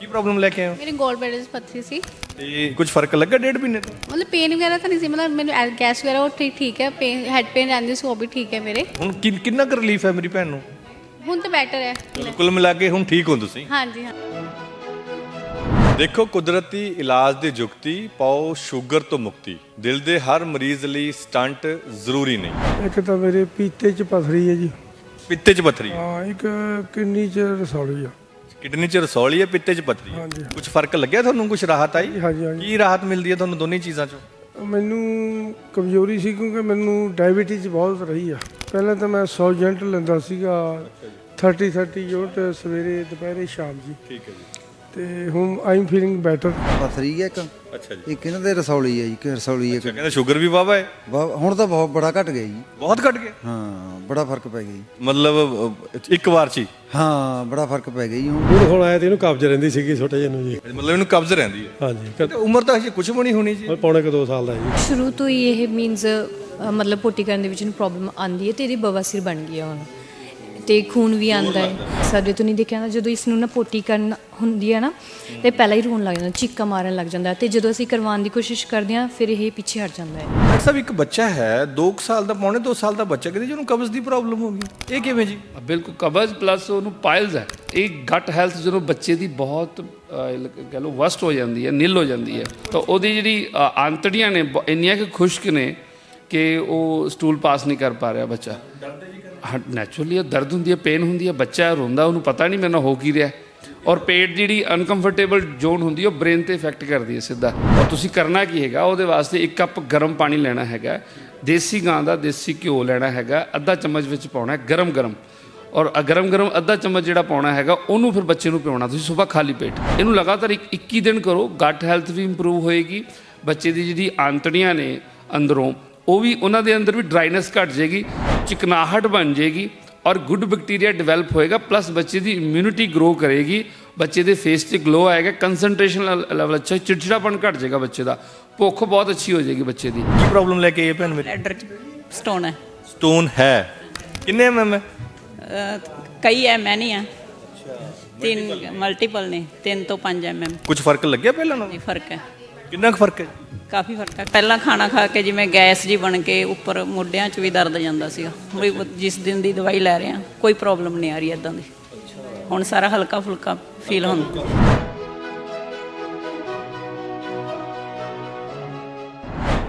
ਕੀ problem ਲੈ ਕੇ ਆਏ ਹੋ? ਮੇਰੇ ਗੋਲ ਬੈਡਰ 'ਚ ਪੱਥਰੀ ਸੀ। ਤੇ ਕੁਝ ਫ਼ਰਕ ਲੱਗਾ ਡੇਢ ਮਹੀਨੇ ਤੋਂ? ਮਤਲਬ ਪੇਨ ਵਗੈਰਾ ਤਾਂ ਨਹੀਂ ਸੀ ਮਤਲਬ ਮੈਨੂੰ ਐ- ਗੈਸ ਵਗੈਰਾ ਉਹ ਠੀਕ ਠੀਕ ਹੈ ਪੇਨ ਹੈਡ ਪੇਨ ਰਹਿੰਦੀ ਸੀ ਉਹ ਵੀ ਠੀਕ ਹੈ ਮੇਰੇ। ਹੁਣ ਕਿੰਨ- ਕਿੰਨਾ ਕੁ ਰਿਲੀਫ ਹੈ ਮੇਰੀ ਭੈਣ ਨੂੰ? ਹੁਣ ਤਾਂ ਬੈਟਰ ਹੈ। ਕੁੱਲ ਮਿਲਾ ਕੇ ਹੁਣ ਠੀਕ ਹੋ ਤੁਸੀਂ? ਹਾਂਜੀ ਹਾਂ। ਦੇਖੋ ਕੁਦਰਤੀ ਇਲਾਜ ਦੀ ਜੁਗਤੀ ਪਾਓ ਸ਼ੂਗਰ ਤੋਂ ਮੁਕਤੀ। ਦਿਲ ਦੇ ਹਰ ਮਰੀਜ਼ ਲਈ ਸਟੰਟ ਜ਼ਰੂਰੀ ਨਹੀਂ। ਇੱਕ ਤਾਂ ਮੇਰੇ ਪੀਤੇ ਚ ਪਥਰੀ ਹੈ ਜੀ। ਪਿੱਤੇ 'ਚ ਪੱਥਰੀ? ਹੈ ਹਾਂ ਇੱਕ ਕਿੰਨੀ ਚ ਰਸੌਲੀ ਆ। ਕਿਡਨੀ 'ਚ ਰਸੌਲੀ ਹੈ ਪਿੱਤੇ 'ਚ ਪੱਥਰੀ ਹੈ। ਹਾਂਜੀ। ਕੁਝ ਫ਼ਰਕ ਲੱਗਿਆ ਤੁਹਾਨੂੰ ਕੁਝ ਰਾਹਤ ਆਈ? ਹਾਂਜੀ ਹਾਂਜੀ। ਕੀ ਰਾਹਤ ਮਿਲਦੀ ਹੈ ਤੁਹਾਨੂੰ ਦੋਨੇ ਚੀਜ਼ਾਂ 'ਚੋਂ? ਮੈਨੂੰ ਕਮਜ਼ੋਰੀ ਸੀ ਕਿਉਂਕਿ ਮੈਨੂੰ ਡਾਇਬੀਟੀਜ਼ ਬਹੁਤ ਰਹੀ ਆ। ਪਹਿਲਾਂ ਤਾਂ ਮੈਂ 100 ਯੂਨਿਟ ਲੈਂਦਾ ਸੀਗਾ 30 30 ਯੂਨਿਟ ਸਵੇਰੇ ਦੁਪਹਿਰੇ ਸ਼ਾਮ ਜੀ। ਠੀਕ ਹੈ ਜੀ। ਤੇ ਹੁਣ ਆਈ ਐਮ ਫੀਲਿੰਗ ਬੈਟਰ ਪਥਰੀ ਹੈ ਇੱਕ। ਅੱਛਾ ਜੀ। ਇੱਕ ਇਹਨਾਂ ਦੇ ਰਸੌਲੀ ਹੈ ਜੀ ਕਿ ਰਸੌਲੀ ਹੈ ਅੱਛਾ ਕਹਿੰਦੇ ਸ਼ੂਗਰ ਵੀ ਵਾਵਾ ਹੈ ਵਾ- ਹੁਣ ਤਾਂ ਬਹੁਤ ਬੜਾ ਘਟ ਗਿਆ ਜੀ। ਬਹੁਤ ਘਟ ਗਿਆ? ਹਾਂ ਬੜਾ ਫ਼ਰਕ ਪੈ ਗਿਆ ਜੀ। ਮਤਲਬ ਅਹ, ਇੱਕ ਵਾਰ 'ਚ ਹੀ? ਹਾਂ ਬੜਾ ਫ਼ਰਕ ਪੈ ਗਿਆ ਜੀ ਹੁਣ। ਹੁਣ ਹੁਣ ਆਇਆ ਤੇ ਇਹਨੂੰ ਕਬਜ਼ ਰਹਿੰਦੀ ਸੀਗੀ ਛੋਟੇ ਜਿਹੇ ਨੂੰ ਜੀ। ਮਤਲਬ ਇਹਨੂੰ ਕਬਜ਼ ਰਹਿੰਦੀ ਹੈ। ਹਾਂਜੀ ਤੇ ਉਮਰ ਤਾਂ ਹਜੇ ਕੁਝ ਵੀ ਨਹੀਂ ਹੋਣੀ ਜੀ। ਪੌਣੇ ਕੁ 2 ਸਾਲ ਦਾ ਜੀ। ਸ਼ੁਰੂ ਤੋਂ ਹੀ ਇਹ ਮੀਨਸ ਮਤਲਬ ਪੋਟੀ ਕਰਨ ਦੇ ਵਿੱਚ ਨੂੰ ਪ੍ਰੋਬਲਮ ਆਂਦੀ ਹੈ ਤੇ ਇਹਦੀ ਬਵਾਸੀਰ ਬਣ ਗਈ ਹੈ ਹੁਣ। ਤੇ ਖੂਨ ਵੀ ਆਂਦਾ ਹੈ। ਸਾਡੇ ਤੋਂ ਨਹੀਂ ਦੇਖਿਆ ਜਾਂਦਾ। ਜਦੋਂ ਇਸ ਨੂੰ ਨਾ ਪੋਟੀ ਕਰਨ ਹੁੰਦੀ ਹੈ ਨਾ ਤੇ ਪਹਿਲਾਂ ਹੀ ਰੋਣ ਲੱਗ ਜਾਂਦਾ ਚੀਕਾਂ ਮਾਰਨ ਲੱਗ ਜਾਂਦਾ ਤੇ ਜਦੋਂ ਅਸੀਂ ਕਰਵਾਉਣ ਦੀ ਕੋਸ਼ਿਸ਼ ਕਰਦੇ ਹਾਂ ਫਿਰ ਇਹ ਪਿੱਛੇ ਹਟ ਜਾਂਦਾ ਹੈ। ਡਾਕਟਰ ਸਾਹਿਬ ਇੱਕ ਬੱਚਾ ਹੈ 2 ਸਾਲ ਦਾ ਪੌਣੇ 2 ਸਾਲ ਦਾ ਬੱਚਾ ਕਹਿੰਦੇ ਜਿਹਨੂੰ ਕਬਜ਼ ਦੀ ਪ੍ਰੋਬਲਮ ਹੋ ਗਈ। ਇਹ ਕਿਵੇਂ ਜੀ? ਬਿਲਕੁਲ ਕਬਜ਼ ਪਲੱਸ ਉਹਨੂੰ ਪਾਇਲਸ ਹੈ। ਇਹ ਗਟ ਹੈਲਥ ਜਦੋਂ ਬੱਚੇ ਦੀ ਬਹੁਤ ਲ- ਕਹਿ ਲਓ ਵਸਟ ਹੋ ਜਾਂਦੀ ਹੈ ਨਿਲ ਹੋ ਜਾਂਦੀ ਹੈ। ਤਾਂ ਉਹਦੀ ਜਿਹੜੀ ਆਂਤੜੀਆਂ ਨੇ ਇੰਨੀਆਂ ਕਿ ਖੁਸ਼ਕ ਨੇ ਕਿ ਉਹ ਸਟੂਲ ਪਾਸ ਨਹੀਂ ਕਰ ਪਾ ਰਿਹਾ ਬੱਚਾ। ਨੈਚੁਰਲੀ ਦਰਦ ਹੁੰਦੀ ਹੈ ਪੇਨ ਹੁੰਦੀ ਹੈ, ਬੱਚਾ ਰੋਂਦਾ, ਉਹਨੂੰ ਪਤਾ ਨਹੀਂ ਮੈਨੂੰ ਹੋ ਕੀ ਰਿਹਾ। ਔਰ ਪੇਟ ਜਿਹੜੀ ਅਨਕੰਫਰਟੇਬਲ ਜ਼ੋਨ ਹੁੰਦੀ ਉਹ ਬ੍ਰੇਨ ਤੇ ਇਫੈਕਟ ਕਰਦੀ ਹੈ ਸਿੱਧਾ। ਔਰ ਤੁਸੀਂ ਕਰਨਾ ਕੀ ਹੈਗਾ, ਉਹਦੇ ਵਾਸਤੇ ਇੱਕ ਕੱਪ ਗਰਮ ਪਾਣੀ ਲੈਣਾ ਹੈਗਾ, ਦੇਸੀ ਗਾਂ ਦਾ ਦੇਸੀ ਘਿਓ ਲੈਣਾ ਹੈਗਾ, ਅੱਧਾ ਚਮਚ ਵਿੱਚ ਪਾਉਣਾ ਗਰਮ ਗਰਮ ਔਰ ਗਰਮ ਗਰਮ ਅੱਧਾ ਚਮਚ ਜਿਹੜਾ ਪਾਉਣਾ ਹੈਗਾ, ਉਹਨੂੰ ਫਿਰ ਬੱਚੇ ਨੂੰ ਪਿਉਣਾ ਤੁਸੀਂ ਸਵੇਰ ਖਾਲੀ ਪੇਟ। ਇਹਨੂੰ ਲਗਾਤਾਰ ਇੱਕ 21 ਦਿਨ ਕਰੋ ਗੱਟ ਹੈਲਥ ਵੀ ਇੰਪਰੂਵ ਹੋਏਗੀ, ਬੱਚੇ ਦੀ ਜਿਹੜੀ ਆਂਤੜੀਆਂ ਨੇ ਅੰਦਰੋਂ, ਉਹ ਵੀ ਉਹਨਾਂ ਦੇ ਅੰਦਰ ਵੀ ਡਰਾਈਨੈਸ ਘਟ ਜਾਏਗੀ। ਚਿਕਨਾਹਟ ਬਣ ਜਾਏਗੀ ਔਰ ਗੁੱਡ ਬੈਕਟੀਰੀਆ ਡਿਵੈਲਪ ਹੋਏਗਾ ਪਲੱਸ ਬੱਚੇ ਦੀ ਇਮਿਊਨਿਟੀ ਗਰੋ ਕਰੇਗੀ ਬੱਚੇ ਦੇ ਫੇਸ ਤੇ ਗਲੋ ਆਏਗਾ ਕੰਸੈਂਟ੍ਰੇਸ਼ਨ ਲੈਵਲ ਅੱਛਾ ਚਿੜਚਿੜਾਪਨ ਘਟ ਜਾਏਗਾ ਬੱਚੇ ਦਾ ਭੁੱਖ ਬਹੁਤ ਅੱਛੀ ਹੋ ਜਾਏਗੀ ਬੱਚੇ ਦੀ ਕੀ ਪ੍ਰੋਬਲਮ ਲੈ ਕੇ ਆਏ ਭੈਣ ਮੇਰੀ ਬਲੈਡਰ ਚ ਸਟੋਨ ਹੈ ਸਟੋਨ ਹੈ ਕਿੰਨੇ ਐਮਐਮ ਹੈ ਅਹ ਕਈ ਐਮ ਨਹੀਂ ਆ ਤਿੰਨ ਮਲਟੀਪਲ ਨੇ 3 ਤੋਂ 5 ਐਮ ਐਮ ਕੁਝ ਫ਼ਰਕ ਲੱਗਿਆ ਪਹਿਲਾਂ ਨਾਲੋਂ ਫ਼ਰਕ ਹੈ ਕਿੰਨਾ ਕੁ ਫ਼ਰਕ ਹੈ ਕਾਫੀ ਫ਼ਰਕ ਹੈ। ਪਹਿਲਾਂ ਖਾਣਾ ਖਾ ਕੇ ਜਿਵੇਂ ਗੈਸ ਜੀ ਬਣ ਕੇ ਉੱਪਰ ਮੋਢਿਆਂ 'ਚ ਵੀ ਦਰਦ ਜਾਂਦਾ ਸੀਗਾ। ਵੀ ਜਿਸ ਦਿਨ ਦੀ ਦਵਾਈ ਲੈ ਰਹੇ ਆ ਕੋਈ ਪ੍ਰੋਬਲਮ ਨਹੀਂ ਆ ਰਹੀ ਇਦਾਂ ਦੀ। ਹੁਣ ਸਾਰਾ ਹਲਕਾ ਫੁਲਕਾ ਫੀਲ ਹੁੰਦਾ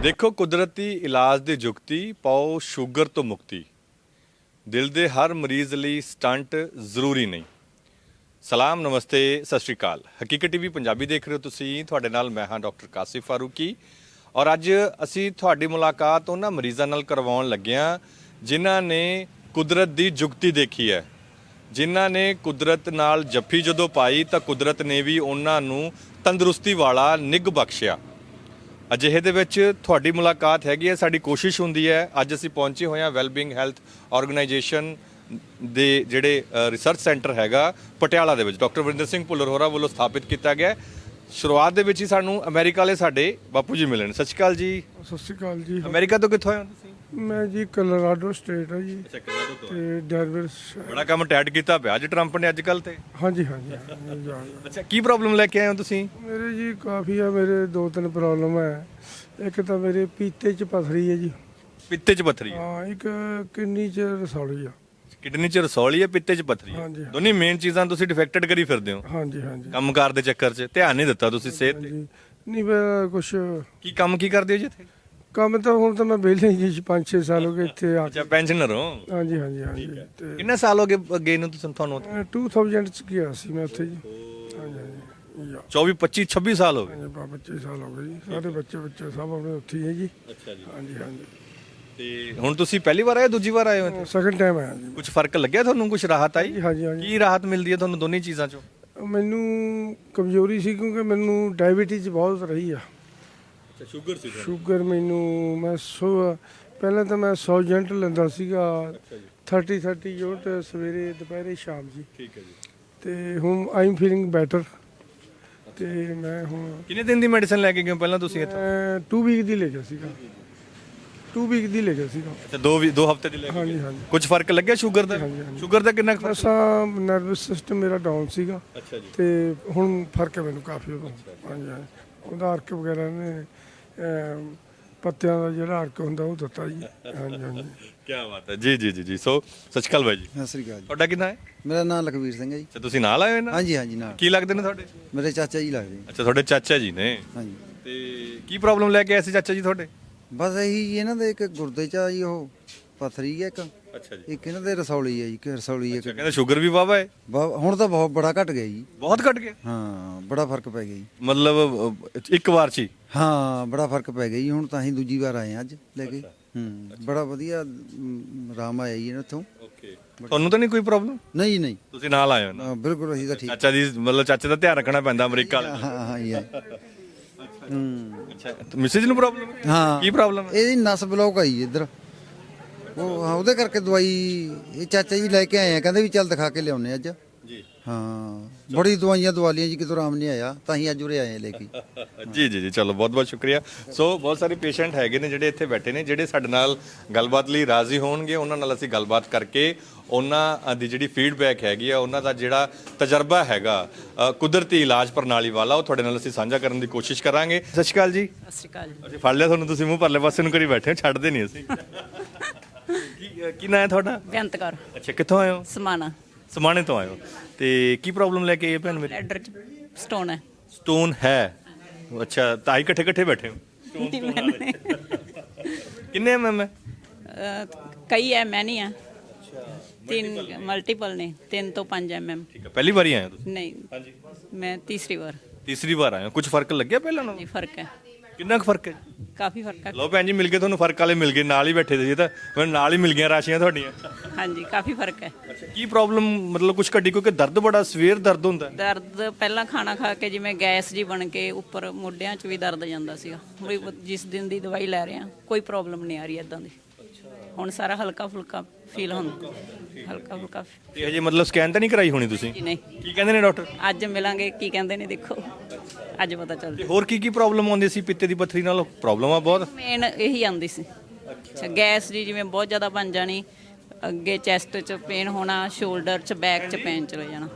ਦੇਖੋ ਕੁਦਰਤੀ ਇਲਾਜ ਦੀ ਜੁਗਤੀ ਪਾਓ ਸ਼ੂਗਰ ਤੋਂ ਮੁਕਤੀ। ਦਿਲ ਦੇ ਹਰ ਮਰੀਜ਼ ਲਈ ਸਟੰਟ ਜ਼ਰੂਰੀ ਨਹੀਂ। ਸਲਾਮ, ਨਮਸਤੇ, ਸਤਿ ਸ਼੍ਰੀ ਅਕਾਲ। ਹਕੀਕਤ ਟੀਵੀ ਪੰਜਾਬੀ ਦੇਖ ਰਹੇ ਹੋ ਤੁਸੀਂ। ਤੁਹਾਡੇ ਨਾਲ ਮੈਂ ਹਾਂ ਡਾਕਟਰ ਕਾਸਿਫ ਫਾਰੂਕੀ। ਔਰ ਅੱਜ ਅਸੀਂ ਤੁਹਾਡੀ ਮੁਲਾਕਾਤ ਉਹਨਾਂ ਮਰੀਜ਼ਾਂ ਨਾਲ ਕਰਵਾਉਣ ਲੱਗੇ ਹਾਂ, ਜਿਨ੍ਹਾਂ ਨੇ ਕੁਦਰਤ ਦੀ ਜੁਗਤੀ ਦੇਖੀ ਹੈ। ਜਿਨ੍ਹਾਂ ਨੇ ਕੁਦਰਤ ਨਾਲ ਜੱਫੀ ਜਦੋਂ ਪਾਈ ਤਾਂ ਕੁਦਰਤ ਨੇ ਵੀ ਉਹਨਾਂ ਨੂੰ ਤੰਦਰੁਸਤੀ ਵਾਲਾ ਨਿੱਘ ਬਖਸ਼ਿਆ। ਅਜਿਹੇ ਦੇ ਵਿੱਚ ਤੁਹਾਡੀ ਮੁਲਾਕਾਤ ਹੈਗੀ ਹੈ, ਸਾਡੀ ਕੋਸ਼ਿਸ਼ ਹੁੰਦੀ ਹੈ। ਅੱਜ ਅਸੀਂ ਪਹੁੰਚੇ ਹੋਏ ਹਾਂ ਵੈਲਬੀਇੰਗ ਹੈਲਥ ਆਰਗੇਨਾਈਜੇਸ਼ਨ ਦੇ ਜਿਹੜੇ ਰਿਸਰਚ ਸੈਂਟਰ ਹੈਗਾ ਪਟਿਆਲਾ ਦੇ ਵਿੱਚ। ਡਾਕਟਰ ਵਰਿੰਦਰ ਸਿੰਘ ਭੁੱਲਰ ਹੋਰਾਂ ਵੱਲੋਂ ਸਥਾਪਿਤ ਕੀਤਾ ਗਿਆ। ਸ਼ੁਰੂਆਤ ਦੇ ਵਿੱਚ ਹੀ ਸਾਨੂੰ ਅਮਰੀਕਾ ਵਾਲੇ ਸਾਡੇ ਬਾਪੂ ਜੀ ਮਿਲਣ। ਸਤਿ ਸ਼੍ਰੀ ਅਕਾਲ ਜੀ। ਸਤਿ ਸ਼੍ਰੀ ਅਕਾਲ ਜੀ। ਅਮਰੀਕਾ ਤੋਂ ਕਿੱਥੋਂ ਆਏ ਹੋ ਤੁਸੀਂ? ਮੈਂ ਜੀ ਕਲੋਰਾਡੋ ਸਟੇਟ ਹੈ ਜੀ। ਅੱਛਾ ਤੋਂ ਤੇ ਡੈਰਵਿਸ ਬੜਾ ਕੰਮ ਟੈਟ ਕੀਤਾ ਪਿਆ ਅੱਜ ਟਰੰਪ ਨੇ ਅੱਜ ਕੱਲ ਤੇ। ਹਾਂਜੀ ਹਾਂਜੀ। ਅੱਛਾ ਕੀ ਪ੍ਰੋਬਲਮ ਲੈ ਕੇ ਆਏ ਹੋ ਤੁਸੀਂ? ਮੇਰੇ ਜੀ ਕਾਫੀ ਆ ਮੇਰੇ ਦੋ ਤਿੰਨ ਪ੍ਰੋਬਲਮ ਹੈ ਇੱਕ ਤਾਂ ਮੇਰੇ ਪੀਤੇ ਚ ਪਥਰੀ ਹੈ ਜੀ। ਪਿੱਤੇ 'ਚ ਪੱਥਰੀ ਹਾਂ ਇੱਕ ਕਿੰਨੀ ਚ ਰਸੌਲੀ ਆ। ਕਿਡਨੀ 'ਚ ਰਸੌਲੀ ਹੈ ਪਿੱਤੇ 'ਚ ਪੱਥਰੀ ਹੈ। ਹਾਂਜੀ। ਦੋਨੀ ਮੇਨ ਚੀਜ਼ਾਂ ਤੁਸੀਂ ਡਿਫੈਕਟਡ ਕਰੀ ਫਿਰਦੇ ਹੋ। ਹਾਂਜੀ ਹਾਂਜੀ। ਕੰਮਕਾਰ ਦੇ ਚੱਕਰ 'ਚ ਧਿਆਨ ਨਹੀਂ ਦਿੱਤਾ ਤੁਸੀਂ ਸਿਹਤ ਤੇ। ਹਾਂਜੀ। ਨਹੀਂ ਮੈਂ ਕੁਛ ਕੀ ਕੰਮ ਕੀ ਕਰਦੇ ਹੋ ਜੀ ਇੱਥੇ? ਕੰਮ ਤਾਂ ਹੁਣ ਤਾਂ ਮੈਂ ਵਿਹਲੇ ਹੀ ਜੀ 5-6 ਸਾਲ ਹੋ ਗਏ ਇੱਥੇ ਆ ਅੱਛਾ ਪੈਨਸ਼ਨਰ ਹੋ। ਹਾਂਜੀ ਹਾਂਜੀ ਹਾਂਜੀ। ਤੇ ਕਿੰਨੇ ਸਾਲ ਹੋ ਗਏ ਅੱਗੇ ਨੂੰ ਤੁਸੀਂ ਤੁਹਾਨੂੰ ਉੱਥੇ? ਅਹ 2000 ਚ ਗਿਆ ਸੀ ਮੈਂ ਉੱਥੇ ਜੀ। ਹਾਂਜੀ ਹਾਂਜੀ। ਯਾ। 24 25 26 ਸਾਲ ਹੋ ਗਏ। ਹਾਂਜੀ ਬਾ 25 ਸਾਲ ਹੋ ਗਏ ਜੀ। ਸਾਰੇ ਬੱਚੇ ਬੱਚੇ ਸਭ ਆਪਣੇ ਉੱਥੇ ਹੀ ਹੈ ਜੀ। ਅੱਛਾ ਜੀ। ਹਾਂਜੀ ਹਾਂਜੀ। ਤੇ ਹੁਣ ਤੁਸੀਂ ਪਹਿਲੀ ਵਾਰ ਆਏ ਦੂਜੀ ਵਾਰ ਆਏ ਹੋ ਇੱਥੇ? ਸੈਕੰਡ ਟਾਈਮ ਆਇਆ ਜੀ। ਕੁਝ ਫ਼ਰਕ ਲੱਗਿਆ ਤੁਹਾਨੂੰ ਕੁਝ ਰਾਹਤ ਆਈ? ਹਾਂਜੀ ਹਾਂਜੀ ਕੀ ਰਾਹਤ ਮਿਲਦੀ ਹੈ ਤੁਹਾਨੂੰ ਦੋਨੇ ਚੀਜ਼ਾਂ 'ਚੋਂ? ਮੈਨੂੰ ਕਮਜ਼ੋਰੀ ਸੀ ਕਿਉਂਕਿ ਮੈਨੂੰ ਡਾਇਬੀਟੀਜ਼ ਬਹੁਤ ਰਹੀ ਆ। ਅੱਛਾ ਸ਼ੂਗਰ ਸੀ ਸ਼ੂਗਰ ਮੈਨੂੰ ਮੈਂ ਸੋ ਪਹਿਲਾਂ ਤਾਂ ਮੈਂ 100 ਯੂਨਿਟ ਲੈਂਦਾ ਸੀਗਾ। 30 30 ਯੂਨਿਟ ਸਵੇਰੇ ਦੁਪਹਿਰੇ ਸ਼ਾਮ ਜੀ। ਠੀਕ ਹੈ ਜੀ। ਤੇ ਹੁਣ ਆਈ ਐਮ ਫੀਲਿੰਗ ਬੈਟਰ ਤੇ ਮੈਂ ਹੁਣ ਕਿੰਨੇ ਦਿਨ ਦੀ ਮੈਡੀਸਨ ਲੈ ਕੇ ਗਏ ਹੋ ਪਹਿਲਾਂ ਤੁਸੀਂ ਇੱਥੇ? ਮੈਂ 2 ਵੀਕ ਦੀ ਲੈ ਗਿਆ ਸੀਗਾ। 2 ਵੀਕ ਦੀ ਲੈ ਗਿਆ ਸੀਗਾ। ਅੱਛਾ ਦੋ ਵੀ ਦੋ ਹਫ਼ਤੇ ਦੀ ਲੈ ਕੇ ਹਾਂਜੀ ਹਾਂਜੀ। ਕੁਝ ਫ਼ਰਕ ਲੱਗਿਆ ਸ਼ੂਗਰ ਦਾ? ਹਾਂਜੀ, ਹਾਂਜੀ। ਸ਼ੂਗਰ ਦਾ ਕਿੰਨਾ ਕੁ ਫ਼ਰਕ? ਅਸਾਂ ਨਰਵਸ ਸਿਸਟਮ ਮੇਰਾ ਡਾਊਨ ਸੀਗਾ। ਅੱਛਾ ਜੀ। ਤੇ ਹੁਣ ਫ਼ਰਕ ਹੈ ਮੈਨੂੰ ਕਾਫੀ ਉਹਦਾ। ਹਾਂਜੀ ਹਾਂਜੀ। ਉਹਦਾ ਅਰਕ ਵਗੈਰਾ ਨੇ ਅਮ, ਪੱਤਿਆਂ ਦਾ ਜਿਹੜਾ ਅਰਕ ਹੁੰਦਾ ਉਹ ਦਿੱਤਾ ਜੀ। ਹਾਂਜੀ ਹਾਂਜੀ। ਕੀ ਬਾਤ ਹੈ। ਜੀ ਜੀ ਜੀ ਜੀ। ਸੋ ਸਤਿ ਸ਼੍ਰੀ ਅਕਾਲ ਬਾਈ ਜੀ। ਸਤਿ ਸ੍ਰੀ ਅਕਾਲ ਜੀ। ਤੁਹਾਡਾ ਕਿੰਨਾ ਹੈ? ਮੇਰਾ ਨਾਮ ਲਖਵੀਰ ਸਿੰਘ ਹੈ ਜੀ। ਅੱਛਾ ਤੁਸੀਂ ਨਾਲ ਆਏ ਹੋ ਨਾ? ਹਾਂਜੀ ਹਾਂਜੀ ਨਾਲ। ਕੀ ਲੱਗਦੇ ਨੇ ਤੁਹਾਡੇ? ਮੇਰੇ ਚਾਚਾ ਜੀ ਲੱਗਦੇ। ਅੱਛਾ ਤੁਹਾਡੇ ਚਾਚਾ ਜੀ ਨੇ। ਹਾਂਜੀ। ਤੇ ਕੀ ਪ੍ਰੋਬਲਮ ਲੈ ਕੇ ਆਏ ਸੀ ਚਾਚਾ ਜੀ ਤੁਹਾਡੇ? ਬਸ ਇਹੀ ਜੀ ਇਹਨਾਂ ਦੇ ਇੱਕ ਗੁਰਦੇ ਚ ਆ ਜੀ ਉਹ ਪਥਰੀ ਹੈ ਇੱਕ। ਅੱਛਾ ਜੀ। ਇੱਕ ਇਹਨਾਂ ਦੇ ਰਸੌਲੀ ਹੈ ਜੀ ਕਿ ਰਸੌਲੀ ਹੈ ਅੱਛਾ ਕਹਿੰਦੇ ਸ਼ੂਗਰ ਵੀ ਵਾਵਾ ਹੈ ਹੁਣ ਤਾਂ ਬਹੁਤ ਬੜਾ ਘਟ ਗਿਆ ਜੀ। ਬਹੁਤ ਘਟ ਗਿਆ? ਹਾਂ ਬੜਾ ਫ਼ਰਕ ਪੈ ਗਿਆ ਜੀ। ਮਤਲਬ ਅਹ, ਇੱਕ ਵਾਰ ਚ ਹੀ? ਹਾਂ ਬੜਾ ਫ਼ਰਕ ਪੈ ਗਿਆ ਜੀ ਹੁਣ ਤਾਂ ਅਸੀਂ ਦੂਜੀ ਵਾਰ ਆਏ ਹਾਂ ਅੱਜ ਲੈ ਕੇ। ਹੂੰ ਬੜਾ ਵਧੀਆ ਮ, ਆਰਾਮ ਆਇਆ ਜੀ ਇਹਨਾਂ ਤੋਂ। ਓਕੇ। ਤੁਹਾਨੂੰ ਤਾਂ ਨਹੀਂ ਕੋਈ ਪ੍ਰੋਬਲਮ ਨਹੀਂ ਨਹੀਂ। ਤੁਸੀਂ ਨਾਲ ਆਏ ਹੋ ਨਾ? ਹਾਂ, ਬਿਲਕੁਲ ਅਸੀਂ ਤਾਂ ਠੀਕ। ਚਾਚਾ ਜੀ ਮਤਲਬ ਚਾਚੇ ਦਾ ਧਿਆਨ ਰੱਖਣਾ ਪੈਂਦਾ ਅਮਰੀਕਾ ਵਾਲੇ ਹਾਂ ਹਾਂ ਜੀ ਹਾਂ। ਹੂੰ। ਅੱਛਾ ਮਿਸਿਸ ਨੂੰ ਪ੍ਰੋਬਲਮ ਹੈ? ਹਾਂ। ਕੀ ਪ੍ਰੋਬਲਮ ਹੈ? ਇਹਦੀ ਨਸ ਬਲੌਕ ਆਈ ਇੱਧਰ। ਉਹ ਹਾਂ, ਉਹਦੇ ਕਰਕੇ ਦਵਾਈ ਇਹ ਚਾਚਾ ਜੀ ਲੈ ਕੇ ਆਏ ਆ ਕਹਿੰਦੇ ਵੀ ਚੱਲ ਦਿਖਾ ਕੇ ਲਿਆਉਨੇ ਅੱਜ। ਜੀ। ਹਾਂ ਬੜੀ ਦਵਾਈਆਂ ਦਵਾ ਲਈਆਂ ਜੀ ਕਿਤੋਂ ਆਰਾਮ ਨਹੀਂ ਆਇਆ ਤਾਂ ਹੀ ਅੱਜ ਉਰੇ ਆਏ ਆ ਲੈ ਕੇ। ਜੀ ਜੀ ਜੀ ਚਲੋ ਬਹੁਤ ਬਹੁਤ ਸ਼ੁਕਰੀਆ। ਸੋ ਬਹੁਤ ਸਾਰੇ ਪੇਸ਼ੈਂਟ ਹੈਗੇ ਨੇ ਜਿਹੜੇ ਇੱਥੇ ਬੈਠੇ ਨੇ ਜਿਹੜੇ ਸਾਡੇ ਨਾਲ ਗੱਲਬਾਤ ਲਈ ਰਾਜ਼ੀ ਹੋਣਗੇ ਉਹਨਾਂ ਨਾਲ ਅਸੀਂ ਗੱਲਬਾਤ ਕਰਕੇ ਉਹਨਾਂ ਦੀ ਜਿਹੜੀ ਫੀਡਬੈਕ ਹੈਗੀ ਆ ਉਹਨਾਂ ਦਾ ਜਿਹੜਾ ਤਜਰਬਾ ਹੈਗਾ ਕੁਦਰਤੀ ਇਲਾਜ ਪ੍ਰਣਾਲੀ ਵਾਲਾ ਉਹ ਤੁਹਾਡੇ ਨਾਲ ਅਸੀਂ ਸਾਂਝਾ ਕਰਨ ਦੀ ਕੋਸ਼ਿਸ਼ ਕਰਾਂਗੇ। ਸਤਿ ਸ਼੍ਰੀ ਅਕਾਲ ਜੀ। ਸਤਿ ਸ਼੍ਰੀ ਅਕਾਲ ਜੀ। ਅਸੀਂ ਫੜ ਲਿਆ ਤੁਹਾਨੂੰ ਤੁਸੀਂ ਮੂੰਹ ਪਰਲੇ ਪਾਸੇ ਨੂੰ ਕਰੀ ਬੈਠੇ ਹੋ ਛੱਡਦੇ ਨਹੀਂ ਅਸੀਂ। ਕੀ ਕੀ ਨਾਂ ਹੈ ਤੁਹਾਡਾ? ਬੇਅੰਤ ਕੌਰ। ਅੱਛਾ ਕਿੱਥੋਂ ਆਏ ਹੋ? ਸਮਾਣਾ। ਸਮਾਣੇ ਤੋਂ ਆਏ ਹੋ। ਤੇ ਕੀ ਪ੍ਰੋਬਲਮ ਲੈ ਕੇ ਆਏ ਭੈਣ ਮੇਰੀ? ਲੈਡਰ ਚ ਸਟੋਨ ਹੈ। ਸਟੋਨ ਹੈ। ਅੱਛਾ ਤਾਂ ਹੀ ਇਕੱਠੇ ਇਕੱਠੇ ਬੈਠੇ ਹੋ। ਮੈਨੇ ਕਿੰਨੇ ਐਮਐਮ ਹੈ? ਅਹ, ਕਈ ਐ ਮੈਂ ਨਹੀਂ ਆ ਤਿੰਨ ਮਲਟੀਪਲ ਨੇ 3 ਤੋਂ 5 ਐਮਐਮ ਠੀਕ ਹੈ ਪਹਿਲੀ ਵਾਰੀ ਆਏ ਹੋ ਤੁਸੀਂ? ਨਹੀਂ ਹਾਂਜੀ। ਮੈਂ ਤੀਸਰੀ ਵਾਰ। ਤੀਸਰੀ ਵਾਰ ਆਏ ਹੋ। ਕੁਝ ਫ਼ਰਕ ਲੱਗਿਆ ਪਹਿਲਾਂ ਨਾਲੋਂ? ਜੀ ਫ਼ਰਕ ਹੈ। ਕਿੰਨਾ ਕੁ ਫ਼ਰਕ ਹੈ? ਕਾਫੀ ਫ਼ਰਕ ਹੈ। ਲੋ ਭੈਣ ਜੀ ਮਿਲ ਗਏ ਤੁਹਾਨੂੰ ਫ਼ਰਕ ਵਾਲੇ ਮਿਲ ਗਏ ਨਾਲ ਹੀ ਬੈਠੇ ਸੀ ਇਹ ਤਾਂ। ਮੈਨੂੰ ਨਾਲ ਹੀ ਮਿਲ ਗਈਆਂ ਰਾਸ਼ੀਆਂ ਤੁਹਾਡੀਆਂ। ਹਾਂਜੀ ਕਾਫੀ ਫ਼ਰਕ ਹੈ। ਕੀ ਪ੍ਰੋਬਲਮ ਮਤਲਬ ਕੁਝ ਘੱਟੀ? ਕਿਉਂਕਿ ਦਰਦ ਬੜਾ ਸਵੇਰ ਦਰਦ ਹੁੰਦਾ ਹੈ। ਦਰਦ ਪਹਿਲਾਂ ਖਾਣਾ ਖਾ ਕੇ ਜਿਵੇਂ ਗੈਸ ਜੀ ਬਣ ਕੇ ਉੱਪਰ ਮੋਢਿਆਂ 'ਚ ਵੀ ਦਰਦ ਜਾਂਦਾ ਸੀਗਾ। ਵੀ ਜਿਸ ਦਿਨ ਦੀ ਦਵਾਈ ਲੈ ਰਹੇ ਆ ਕੋਈ ਪ੍ਰੋਬਲਮ ਨਹੀਂ ਆ ਰਹੀ ਇਦਾਂ ਦੀ। ਹੁਣ ਸਾਰਾ ਹਲਕਾ ਫੁਲਕਾ ਫੀਲ ਹੁੰਦਾ। ਹਲਕਾ ਫੁਲਕਾ ਤੇ ਹਜੇ ਮਤਲਬ ਸਕੈਨ ਤਾਂ ਨਹੀਂ ਕਰਾਈ ਹੋਣੀ ਤੁਸੀਂ? ਜੀ ਨਹੀਂ। ਕੀ ਕਹਿੰਦੇ ਨੇ ਡਾਕਟਰ? ਅੱਜ ਮਿਲਾਂਗੇ ਕੀ ਕਹਿੰਦੇ ਨੇ ਦੇਖੋ। ਅੱਜ ਪਤਾ ਚੱਲ ਤੇ ਹੋਰ ਕੀ ਕੀ ਪ੍ਰੋਬਲਮ ਆਉਂਦੀ ਸੀ ਪਿੱਤੇ ਦੀ ਪੱਥਰੀ ਨਾਲ? ਪ੍ਰੋਬਲਮ ਆ ਬਹੁਤ। ਮੇਨ ਇਹੀ ਆਉਂਦੀ ਸੀ। ਅੱਛਾ। ਗੈਸ ਜੀ ਜਿਵੇਂ ਬਹੁਤ ਜ਼ਿਆਦਾ ਬਣ ਜਾਣੀ ਅੱਗੇ ਚੈਸਟ 'ਚ ਪੇਨ ਹੋਣਾ ਸ਼ੋਲਡਰ 'ਚ ਬੈਕ 'ਚ ਪੇਨ ਚਲੇ ਜਾਣਾ।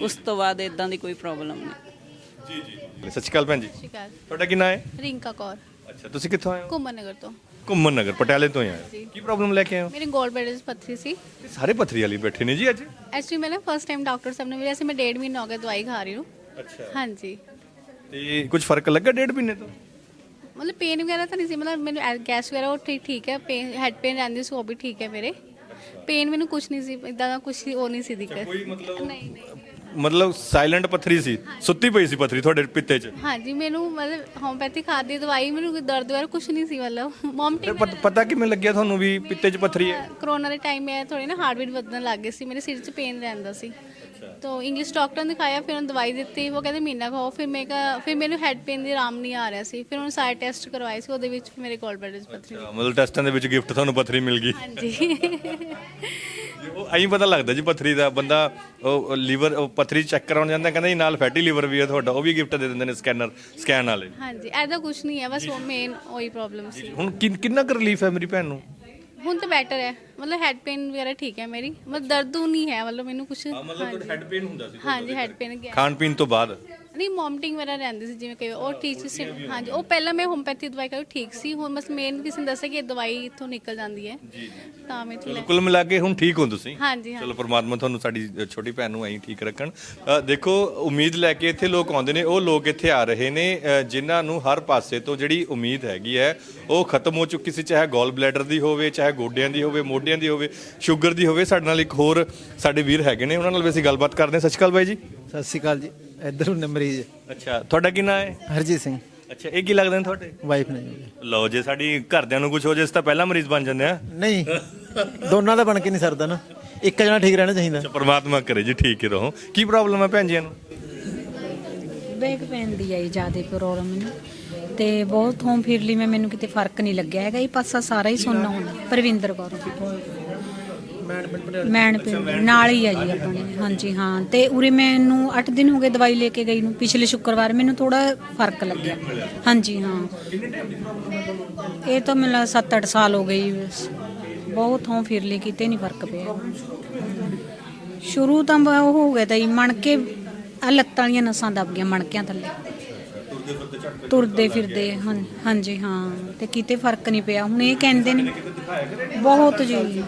ਉਸ ਤੋਂ ਬਾਅਦ ਇਦਾਂ ਦੀ ਕੋਈ ਪ੍ਰੋਬਲਮ ਨਹੀਂ। ਸਤਿ ਸ਼੍ਰੀ ਅਕਾਲ ਭੈਣ ਜੀ। ਸ਼ਿਕਾਰ ਤੁਹਾਡਾ ਕੀ ਨਾਂ ਹੈ? ਰਿੰਕਾ ਕੌਰ। ਅੱਛਾ ਤੁਸੀਂ ਕਿੱਥੋਂ ਆਏ ਹੋ? ਘੁੰਮਣ ਨਗਰ ਤੋਂ। ਘੁੰਮਣ ਨਗਰ ਪਟਿਆਲੇ ਤੋਂ ਹੀ ਆਏ। ਕੀ ਪ੍ਰੋਬਲਮ ਲੈ ਕੇ ਆਏ ਹੋ? ਮੇਰੇ ਗੋਲ ਬੈਡਸ ਪੱਥਰੀ ਸੀ। ਇਹ ਸਾਰੇ ਪੱਥਰੀ ਵਾਲੀ ਬੈਠੇ ਨੇ ਜੀ ਅੱਜ? ਐਕਚੁਅਲੀ ਮੈਂ ਨਾ ਫਸਟ ਟਾਈਮ ਡਾਕਟਰ ਸਾਹਿਬ ਨੇ ਮਿਲਿਆ ਸੀ ਮੈਂ ਡੇਢ ਮਹੀਨਾ ਹੋ ਗਿਆ ਦਵਾਈ ਖਾ ਰਹੀ ਹੂੰ। ਅੱਛਾ। ਹਾਂਜੀ। ਤੇ ਕੁਝ ਫ਼ਰਕ ਲੱਗਾ ਡੇਢ ਮਹੀਨੇ ਤੋਂ? ਮਤਲਬ ਪੇਨ ਵਗੈਰਾ ਤਾਂ ਨਹੀਂ ਸੀ ਮਤਲਬ ਮੈਨੂੰ ਗੈਸ ਵਗੈਰਾ ਉਹ ਠੀਕ ਠੀਕ ਹੈ ਪੇਨ ਹੈਡ ਪੇਨ ਰਹਿੰਦੀ ਸੀ ਉਹ ਵੀ ਠੀਕ ਹੈ ਮੇਰੇ। ਪੇਨ ਮੈਨੂੰ ਕੁਝ ਨਹੀਂ ਸੀ ਇਦਾਂ ਦਾ ਕੁਝ ਉਹ ਨਹੀਂ ਸੀ ਦਿੱਕਤ। ਕੋਈ ਮਤਲਬ ਨਹੀਂ ਨਹੀਂ। ਮਤਲਬ ਸਾਇਲੈਂਟ ਪੱਥਰੀ ਸੀ ਸੁੱਤੀ ਪਈ ਸੀ ਪੱਥਰੀ ਤੁਹਾਡੇ ਪਿੱਤੇ 'ਚ। ਹਾਂਜੀ ਮੈਨੂੰ ਮਤਲਬ ਹੋਮਪੈਥੀ ਖਾਦੀ ਦਵਾਈ ਮੈਨੂੰ ਕੋਈ ਦਰਦ ਵਗੈਰਾ ਕੁਝ ਨਹੀਂ ਸੀ ਮਤਲਬ। ਫਿਰ ਮੋਮਟਿੰਗ ਪਤ- ਪਤਾ ਕਿਵੇਂ ਲੱਗਿਆ ਤੁਹਾਨੂੰ ਵੀ ਪਿੱਤੇ 'ਚ ਪੱਥਰੀ? ਹੈ ਕਰੋਨਾ ਦੇ ਟਾਈਮ ਮੈਂ ਥੋੜੀ ਨਾ ਹਾਰਟ ਬੀਟ ਵਧਣ ਲੱਗ ਗਈ ਸੀ ਮੇਰੇ ਸਿਰ 'ਚ ਪੇਨ ਰਹਿੰਦਾ ਸੀ। ਤੋ ਇੰਗਲਿਸ਼ ਡਾਕਟਰ ਨੇ ਦਿਖਾਇਆ ਫਿਰ ਉਹਨੇ ਦਵਾਈ ਦਿੱਤੀ ਉਹ ਕਹਿੰਦੇ ਮਹੀਨਾ ਖਾਓ ਫਿਰ ਮੈਂ ਕਿਹਾ ਫਿਰ ਮੈਨੂੰ ਹੈਡ ਪੇਨ ਦੀ ਆਰਾਮ ਨਹੀਂ ਆ ਰਿਹਾ ਸੀ ਫਿਰ ਉਹਨੇ ਸਾਰੇ ਟੈਸਟ ਕਰਵਾਏ ਸੀ ਉਹਦੇ ਵਿੱਚ ਮੇਰੇ ਕੋਲ ਬਲੱਡ ਪੱਥਰੀ ਮਤਲਬ ਟੈਸਟਾਂ ਦੇ ਵਿੱਚ ਗਿਫਟ ਤੁਹਾਨੂੰ ਪੱਥਰੀ ਮਿਲ ਗਈ। ਹਾਂਜੀ। ਉਹ ਐਂ ਪਤਾ ਲੱਗਦਾ ਜੀ ਪੱਥਰੀ ਦਾ ਬੰਦਾ ਉਹ ਲੀਵਰ ਪੱਥਰੀ ਚੈੱਕ ਕਰਾਉਣ ਜਾਂਦਾ ਕਹਿੰਦਾ ਜੀ ਨਾਲ ਫੈਟੀ ਲੀਵਰ ਵੀ ਹੈ ਤੁਹਾਡਾ ਉਹ ਵੀ ਗਿਫਟ ਦੇ ਦਿੰਦੇ ਨੇ ਸਕੈਨਰ ਸਕੈਨ ਵਾਲੇ। ਹਾਂਜੀ ਐਦਾ ਕੁਝ ਨਹੀਂ ਹੈ ਬਸ ਉਹ ਮੇਨ ਉਹੀ ਪ੍ਰੋਬਲਮ ਸੀ। ਹੁਣ ਕਿੰਨ- ਕਿੰਨਾ ਕੁ ਰਿਲੀਫ ਹੈ ਮੇਰੀ ਭੈਣ ਨੂੰ? ਹੁਣ ਤਾਂ ਬੈਟਰ ਹੈ। ਮਤਲਬ ਹੈਡ ਪੇਨ ਵਗੈਰਾ ਠੀਕ ਹੈ ਮੇਰੀ। ਮਤਲਬ ਦਰਦ ਨਹੀਂ ਹੈ ਮਤਲਬ ਮੈਨੂੰ ਕੁਝ ਹਾਂਜੀ ਹੈਡ ਪੇਨ ਹੁੰਦਾ ਸੀ। ਹਾਂਜੀ ਹੈਡ ਪੇਨ ਗਿਆ। ਖਾਣ ਪੀਣ ਤੋਂ ਬਾਅਦ? ਨਹੀਂ ਮੋਮਟਿੰਗ ਵਗੈਰਾ ਰਹਿੰਦੀ ਸੀ ਜਿਵੇਂ ਕਿ ਉਹ ਠੀਕ ਸੀ ਹਾਂਜੀ ਉਹ ਪਹਿਲਾਂ ਮੈਂ ਹੋਮਪੈਥੀ ਦਵਾਈ ਕਰੀ ਠੀਕ ਸੀ ਹੁਣ ਬਸ ਮੇਨ ਕਿਸੇ ਨੇ ਦੱਸਿਆ ਕਿ ਇਹ ਦਵਾਈ ਇੱਥੋਂ ਨਿਕਲ ਜਾਂਦੀ ਹੈ ਤਾਂ ਮੈਂ ਇੱਥੋਂ ਲੈ ਕੁੱਲ ਮਿਲਾ ਕੇ ਹੁਣ ਠੀਕ ਹੋ ਤੁਸੀਂ? ਹਾਂਜੀ ਚਲੋ ਪ੍ਰਮਾਤਮਾ ਤੁਹਾਨੂੰ ਸਾਡੀ ਛੋਟੀ ਭੈਣ ਨੂੰ ਐਂ ਠੀਕ ਰੱਖਣ। ਅ, ਦੇਖੋ ਉਮੀਦ ਲੈ ਕੇ ਇੱਥੇ ਲੋਕ ਆਉਂਦੇ ਨੇ ਉਹ ਲੋਕ ਇੱਥੇ ਆ ਰਹੇ ਨੇ ਅ, ਜਿਨ੍ਹਾਂ ਨੂੰ ਹਰ ਪਾਸੇ ਤੋਂ ਜਿਹੜੀ ਉਮੀਦ ਹੈਗੀ ਹੈ ਉਹ ਖਤਮ ਹੋ ਚੁੱਕੀ ਸੀ ਚਾਹੇ ਗੋਲ ਬਲੈਡਰ ਦੀ ਹੋਵੇ ਚਾਹੇ ਗੋਡਿਆਂ ਦੀ ਹੋਵੇ ਮੋਢਿਆਂ ਦੀ ਹੋਵੇ ਸ਼ੂਗਰ ਦੀ ਹੋਵੇ ਸਾਡੇ ਨਾਲ ਇੱਕ ਹੋਰ ਸਾਡੇ ਵੀਰ ਹੈਗੇ ਨੇ ਉਹਨਾਂ ਨਾਲ ਵੀ ਅਸੀਂ ਗੱਲਬਾਤ ਕਰਦੇ ਹਾਂ। ਸਤਿ ਸ਼੍ਰੀ ਅਕਾਲ ਬਾਈ ਜੀ। ਸਤਿ ਸ਼੍ਰੀ ਅਕਾਲ ਜੀ। ਇੱਧਰ ਹੁੰਦੇ ਮਰੀਜ਼। ਅੱਛਾ ਤੁਹਾਡਾ ਕੀ ਨਾਂ ਹੈ? ਹਰਜੀਤ ਸਿੰਘ। ਅੱਛਾ ਇਹ ਕੀ ਲੱਗਦੇ ਨੇ ਤੁਹਾਡੇ? ਵਾਈਫ ਨੇ ਜੀ। ਲਓ ਜੇ ਸਾਡੀ ਘਰਦਿਆਂ ਨੂੰ ਕੁਝ ਹੋ ਜੇ ਇਸ ਤਾਂ ਪਹਿਲਾਂ ਮਰੀਜ਼ ਬਣ ਜਾਂਦੇ ਆ। ਨਹੀਂ ਦੋਨਾਂ ਦਾ ਬਣ ਕੇ ਨਹੀਂ ਸਰਦਾ ਨਾ। ਇੱਕ ਜਣਾ ਠੀਕ ਰਹਿਣਾ ਚਾਹੀਦਾ। ਅੱਛਾ ਪ੍ਰਮਾਤਮਾ ਕਰੇ ਜੀ ਠੀਕ ਹੀ ਰਹੋ। ਕੀ ਪ੍ਰੋਬਲਮ ਹੈ ਭੈਣ ਜੀ ਨੂੰ? ਬੈਕ ਪੈਨ ਦੀ ਆਈ ਜ਼ਿਆਦਾ ਪ੍ਰੋਬਲਮ ਮੈਨੂੰ ਤੇ ਬਹੁਤ ਹੋਮ ਮੈਂ ਮੈਨੂੰ ਕਿਤੇ ਫ਼ਰਕ ਨਹੀਂ ਲੱਗਿਆ ਹੈਗਾ। ਇਹ ਪਾਸਾ ਸਾਰਾ ਹੀ ਸੁੰਨਾ ਹੁੰਦਾ ਪਰਵਿੰਦਰ ਕੌਰ। ਮੈਣ ਪਿੰਡ ਨਾਲ ਹੀ ਆ ਜੀ ਆਪਣੇ ਹਾਂਜੀ, ਹਾਂ। ਤੇ ਉਰੇ ਮੈਨੂੰ 8 ਦਿਨ ਹੋ ਗਏ ਦਵਾਈ ਲੈ ਕੇ ਗਈ ਨੂੰ। ਪਿਛਲੇ ਸ਼ੁੱਕਰਵਾਰ ਮੈਨੂੰ ਥੋੜਾ ਫ਼ਰਕ ਲੱਗਿਆ। ਹਾਂਜੀ, ਹਾਂ। ਇਹ ਤਾਂ ਮੈਨੂੰ 7-8 ਸਾਲ ਹੋ ਗਏ ਬਹੁਤ ਥੋਂ ਫਿਰ ਲਈ ਕਿਤੇ ਨਹੀਂ ਫ਼ਰਕ ਪਿਆ। ਸ਼ੁਰੂ ਤਾਂ ਉਹ ਹੋ ਗਿਆ ਤਾਂ ਜੀ ਮਣ ਕੇ ਆ ਲੱਤਾਂ ਵਾਲੀਆਂ ਨਸਾਂ ਦੱਬ ਗਈਆਂ ਮਣਕਿਆਂ ਥੱਲੇ। ਤੁਰਦੇ ਫਿਰਦੇ ਹਾਂਜੀ, ਹਾਂ। ਤੇ ਕਿਤੇ ਫ਼ਰਕ ਨਹੀਂ ਪਿਆ। ਹੁਣ ਇਹ ਕਹਿੰਦੇ ਨੇ, ਬਹੁਤ ਜੀ।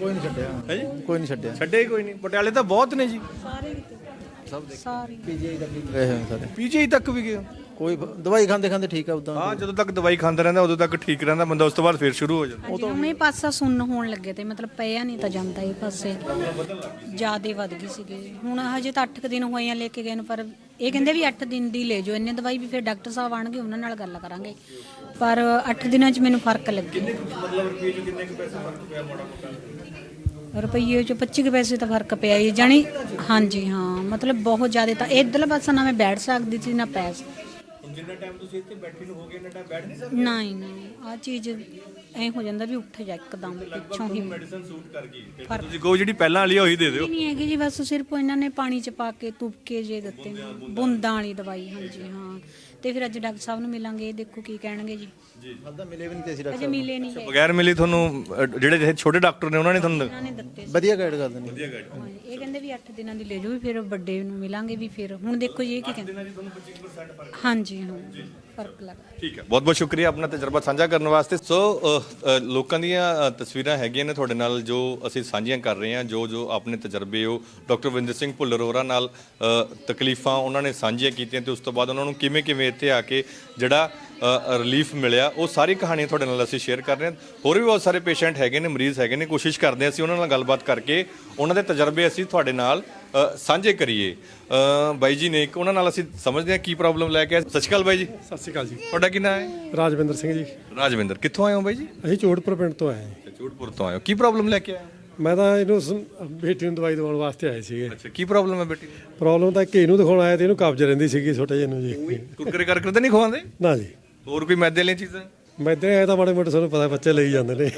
ਕੋਈ ਨਹੀਂ ਛੱਡਿਆ। ਹੈ ਜੀ? ਕੋਈ ਨਹੀਂ ਛੱਡਿਆ। ਛੱਡੇ ਕੋਈ ਨਹੀਂ। ਪਟਿਆਲੇ ਤਾਂ ਬਹੁਤ ਨੇ ਜੀ। ਸਾਰੇ ਪੀਜੀਆਈ ਤੱਕ ਗਏ। ਹੋਏ ਸਾਰੇ। ਪੀਜੀਆਈ ਤੱਕ ਵੀ ਗਏ ਹੋ? ਕੋਈ ਬ- ਦਵਾਈ ਖਾਂਦੇ ਖਾਂਦੇ ਠੀਕ ਆ ਉਦਾਂ। ਹਾਂ ਜਦੋਂ ਤੱਕ ਦਵਾਈ ਖਾਂਦਾ ਰਹਿੰਦਾ ਉਦੋਂ ਤੱਕ ਠੀਕ ਰਹਿੰਦਾ ਬੰਦਾ ਉਸ ਤੋਂ ਬਾਅਦ ਫਿਰ ਸ਼ੁਰੂ ਹੋ ਜਾਂਦਾ। ਹਾਂਜੀ ਹੁਣ ਇਹ ਪਾਸਾ ਸੁੰਨ ਹੋਣ ਲੱਗੇ ਤੇ ਮਤਲਬ ਪਿਆ ਨਹੀਂ ਤਾਂ ਜਾਂਦਾ ਇਹ ਪਾਸੇ। ਜਿਆਦੇ ਵੱਧ ਗਈ ਸੀਗੀ। ਹੁਣ ਹਜੇ ਤਾਂ 8 ਦਿਨ ਹੋਏ ਆ ਲੈ ਕੇ ਗਏ ਨੂੰ ਪਰ ਇਹ ਕਹਿੰਦੇ ਵੀ 8 ਦਿਨ ਦੀ ਲੈ ਜਾਓ। ਇੰਨੇ ਦਵਾਈ ਵੀ ਫਿਰ ਡਾਕਟਰ ਸਾਹਿਬ ਆਣਗੇ ਉਹਨਾਂ ਨਾਲ ਗੱਲ ਕਰਾਂਗੇ। ਪਰ 8 ਦਿਨਾਂ 'ਚ ਮੈਨੂੰ ਫ਼ਰਕ ਲੱਗਿਆ। ਮਤਲਬ ਰੁਪਏ ਚ ਕਿੰਨੇ ਕੁ ਪੈਸੇ ਫ਼ਰਕ ਪਿਆ ਮਾੜਾ ਮੋਟਾ? ਰੁਪਈਏ 'ਚ 25 ਕੁ ਪੈਸੇ ਤਾਂ ਫ਼ਰਕ ਪਿਆ ਜੀ ਜਾਣੀ ਹਾਂਜੀ ਹਾਂ ਮਤਲਬ ਬਹੁਤ ਜ਼ਿਆਦਾ ਤਾਂ ਇਧਰਲਾ ਪਾਸਾ ਨਾ ਮੈਂ ਬੈਠ ਸਕਦੀ ਸੀ ਨਾ ਪੈ ਸਕਦੀ। ਹੁਣ ਜਿੰਨਾ ਟਾਈਮ ਤੁਸੀਂ ਇੱਥੇ ਬੈਠੇ ਨੂੰ ਹੋ ਗਿਆ ਇੰਨਾ ਟਾਈਮ ਬੈਠ ਨਹੀਂ ਸਕਦੇ? ਨਹੀਂ ਨਹੀਂ ਆ ਚੀਜ਼ ਐ ਹੋ ਜਾਂਦਾ ਵੀ ਉੱਠ ਜਾ ਇੱਕਦਮ ਪਿੱਛੋਂ ਹੀ ਮੈਡੀਸਨ ਸੂਟ ਕਰ ਗਈ। ਤੇ ਤੁਸੀਂ ਕਹੋ ਜਿਹੜੀ ਪਹਿਲਾਂ ਵਾਲੀ ਆ ਉਹੀ ਦੇ ਦਿਓ। ਨਹੀਂ ਹੈਗੀ ਜੀ ਬਸ ਸਿਰਫ ਇਹਨਾਂ ਨੇ ਪਾਣੀ ਚ ਪਾ ਕੇ ਤੁਪਕੇ ਜੇ ਦਿੱਤੇ। ਨੇ ਬੂੰਦਾਂ ਵਾਲੀ। ਦਵਾਈ ਹਾਂਜੀ ਹਾਂ। ਤੇ ਫਿਰ ਅੱਜ ਡਾਕਟਰ ਸਾਹਿਬ ਨੂੰ ਮਿਲਾਂਗੇ ਇਹ ਦੇਖੋ ਕੀ ਕਹਿਣਗੇ ਜੀ। ਅੱਧਾ ਮਿਲੇ ਵੀ ਨਹੀਂ ਤੇ ਅਸੀਂ ਅਜੇ ਮਿਲੇ ਨਹੀਂ ਗਏ। ਬਗੈਰ ਮਿਲੀ ਤੁਹਾਨੂੰ ਅ, ਜਿਹੜੇ ਜਿਹੜੇ ਛੋਟੇ ਡਾਕਟਰ ਨੇ ਉਹਨਾਂ ਨੇ ਤੁਹਾਨੂੰ ਇਹਨਾਂ ਨੇ ਦਿੱਤੇ ਸੀ। ਵਧੀਆ ਗਾਈਡ ਕਰ ਦਿੰਦੇ ਵਧੀਆ ਹਾਂਜੀ, ਇਹ ਕਹਿੰਦੇ ਵੀ 8 ਦਿਨਾਂ ਦੀ ਲੈ ਜਾਓ ਵੀ ਫਿਰ ਵੱਡੇ ਨੂੰ ਮਿਲਾਂਗੇ ਵੀ ਫਿਰ। ਹੁਣ ਦੇਖੋ ਜੀ ਇਹ ਕੀ ਕਹਿੰਦੇ? ਹਾਂਜੀ ਹਾਂ ਫ਼ਰਕ ਲੱਗ ਠੀਕ ਹੈ। ਬਹੁਤ ਬਹੁਤ ਸ਼ੁਕਰੀਆ ਆਪਣਾ ਤਜਰਬਾ ਸਾਂਝਾ ਕਰਨ ਵਾਸਤੇ। ਸੋ ਅ, ਅ, ਲੋਕਾਂ ਦੀਆਂ ਅ, ਤਸਵੀਰਾਂ ਹੈਗੀਆਂ ਨੇ ਤੁਹਾਡੇ ਨਾਲ ਜੋ ਅਸੀਂ ਸਾਂਝੀਆਂ ਕਰ ਰਹੇ ਹਾਂ ਜੋ ਜੋ ਆਪਣੇ ਤਜਰਬੇ ਉਹ ਡਾਕਟਰ ਵਿੰਦਰ ਸਿੰਘ ਭੁੱਲਰ ਹੋਰਾਂ ਨਾਲ ਅ, ਤਕਲੀਫਾਂ ਉਹਨਾਂ ਨੇ ਸਾਂਝੀਆਂ ਕੀਤੀਆਂ ਤੇ ਉਸ ਤੋਂ ਬਾਅਦ ਉਹਨਾਂ ਨੂੰ ਕਿਵੇਂ ਕਿਵੇਂ ਇੱਥੇ ਆ ਕੇ ਜਿਹੜਾ ਰਿਲੀਫ ਮਿਲਿਆ। ਉਹ ਸਾਰੀ ਕਹਾਣੀਆਂ ਤੁਹਾਡੇ ਨਾਲ ਅਸੀਂ ਸ਼ੇਅਰ ਕਰ ਰਹੇ ਹਾਂ। ਹੋਰ ਵੀ ਬਹੁਤ ਸਾਰੇ ਪੇਸ਼ੈਂਟ ਹੈਗੇ ਨੇ ਮਰੀਜ਼ ਹੈਗੇ ਨੇ ਕੋਸ਼ਿਸ਼ ਕਰਦੇ ਹਾਂ ਅਸੀਂ ਉਹਨਾਂ ਨਾਲ ਗੱਲਬਾਤ ਕਰਕੇ ਉਹਨਾਂ ਦੇ ਤਜਰਬੇ ਅਸੀਂ ਤੁਹਾਡੇ ਨਾਲ ਸਾਂਝੇ ਕਰੀਏ। ਬਾਈ ਜੀ ਨੇ ਇੱਕ ਉਹਨਾਂ ਨਾਲ ਅਸੀਂ ਸਮਝਦੇ ਹਾਂ ਕੀ ਪ੍ਰੋਬਲਮ ਲੈ ਕੇ ਆਏ। ਸਤਿ ਸ਼੍ਰੀ ਅਕਾਲ ਬਾਈ ਜੀ। ਸਤਿ ਸ਼੍ਰੀ ਅਕਾਲ ਜੀ। ਤੁਹਾਡਾ ਕੀ ਨਾਮ ਹੈ? ਰਾਜਵਿੰਦਰ ਸਿੰਘ ਜੀ। ਰਾਜਵਿੰਦਰ ਕਿੱਥੋਂ ਆਏ ਹੋ ਬਾਈ ਜੀ? ਅਸੀਂ ਚੋੜਪੁਰ ਪਿੰਡ ਤੋਂ ਆਏ ਹਾਂ ਚੂੜਪੁਰ ਤੋਂ ਆਏ ਹੋ। ਕੀ ਪ੍ਰੋਬਲਮ ਲੈ ਕੇ ਆਏ ਹੋ? ਮੈਂ ਤਾਂ ਇਹਨੂੰ ਬੇਟੀ ਨੂੰ ਦਵਾਈ ਦਵਾਉਣ ਵਾਸਤੇ ਆਏ ਸੀਗੇ। ਅੱਛਾ ਕੀ ਪ੍ਰੋਬਲਮ ਹੈ ਬੇਟੀ? ਨੂੰ ਪ੍ਰੋਬਲਮ ਤਾਂ ਕਿ ਇਹਨੂੰ ਦਿਖਾਉਣ ਆਇਆ ਤੇ ਇਹਨੂੰ ਕਬਜ਼ ਰਹਿੰਦੀ ਸੀਗੀ ਛੋਟੇ ਜਿਹੇ ਨੂੰ ਜੀ। ਕੁਰਕਰੇ ਕਰਕੇ ਤਾਂ ਨਹੀਂ ਖਵਾਉਂਦੇ? ਨਾ ਜੀ। ਹੋਰ ਕੋਈ ਮੈਦੇ ਵਾਲੀਆਂ ਚੀਜ਼ਾਂ? ਮੈਂ ਇੱਧਰ ਆਇਆ ਤਾਂ ਮਾੜੇ ਮੋਟੇ ਸਾਨੂੰ ਪਤਾ ਬੱਚੇ ਲਈ ਜਾਂਦੇ ਨੇ।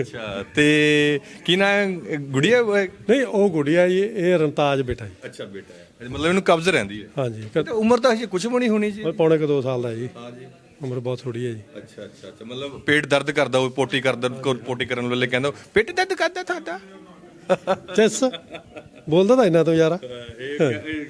ਅੱਛਾ ਤੇ ਕੀ ਹੈ? ਗੁੜੀਆ? ਨਹੀਂ ਉਹ ਗੁੜੀਆ ਜੀ ਇਹ ਰਮਤਾਜ ਬੇਟਾ ਜੀ। ਅੱਛਾ ਬੇਟਾ ਹੈ। ਮਤਲਬ ਇਹਨੂੰ ਕਬਜ਼ ਰਹਿੰਦੀ ਹੈ। ਹਾਂਜੀ ਤੇ ਉਮਰ ਤਾਂ ਹਜੇ ਕੁਝ ਵੀ ਨਹੀਂ ਹੋਣੀ ਜੀ। ਪੌਣੇ ਕੁ 2 ਸਾਲ ਦਾ ਜੀ। ਹਾਂ ਜੀ। ਉਮਰ ਬਹੁਤ ਥੋੜੀ ਹੈ ਜੀ। ਅੱਛਾ ਅੱਛਾ ਅੱਛਾ। ਮਤਲਬ ਪੇਟ ਦਰਦ ਕਰਦਾ ਹੋਵੇ ਪੋਟੀ ਕਰਦਾ ਪੋਟੀ ਕਰਨ ਵੇਲੇ ਕਹਿੰਦਾ ਪੇਟ ਦਰਦ ਕਰਦਾ ਤੁਹਾਡਾ? ਚੈਸ। ਬੋਲਦਾ ਤਾਂ ਇਹਨਾਂ ਤੋਂ ਯਾਰ। ਨੇ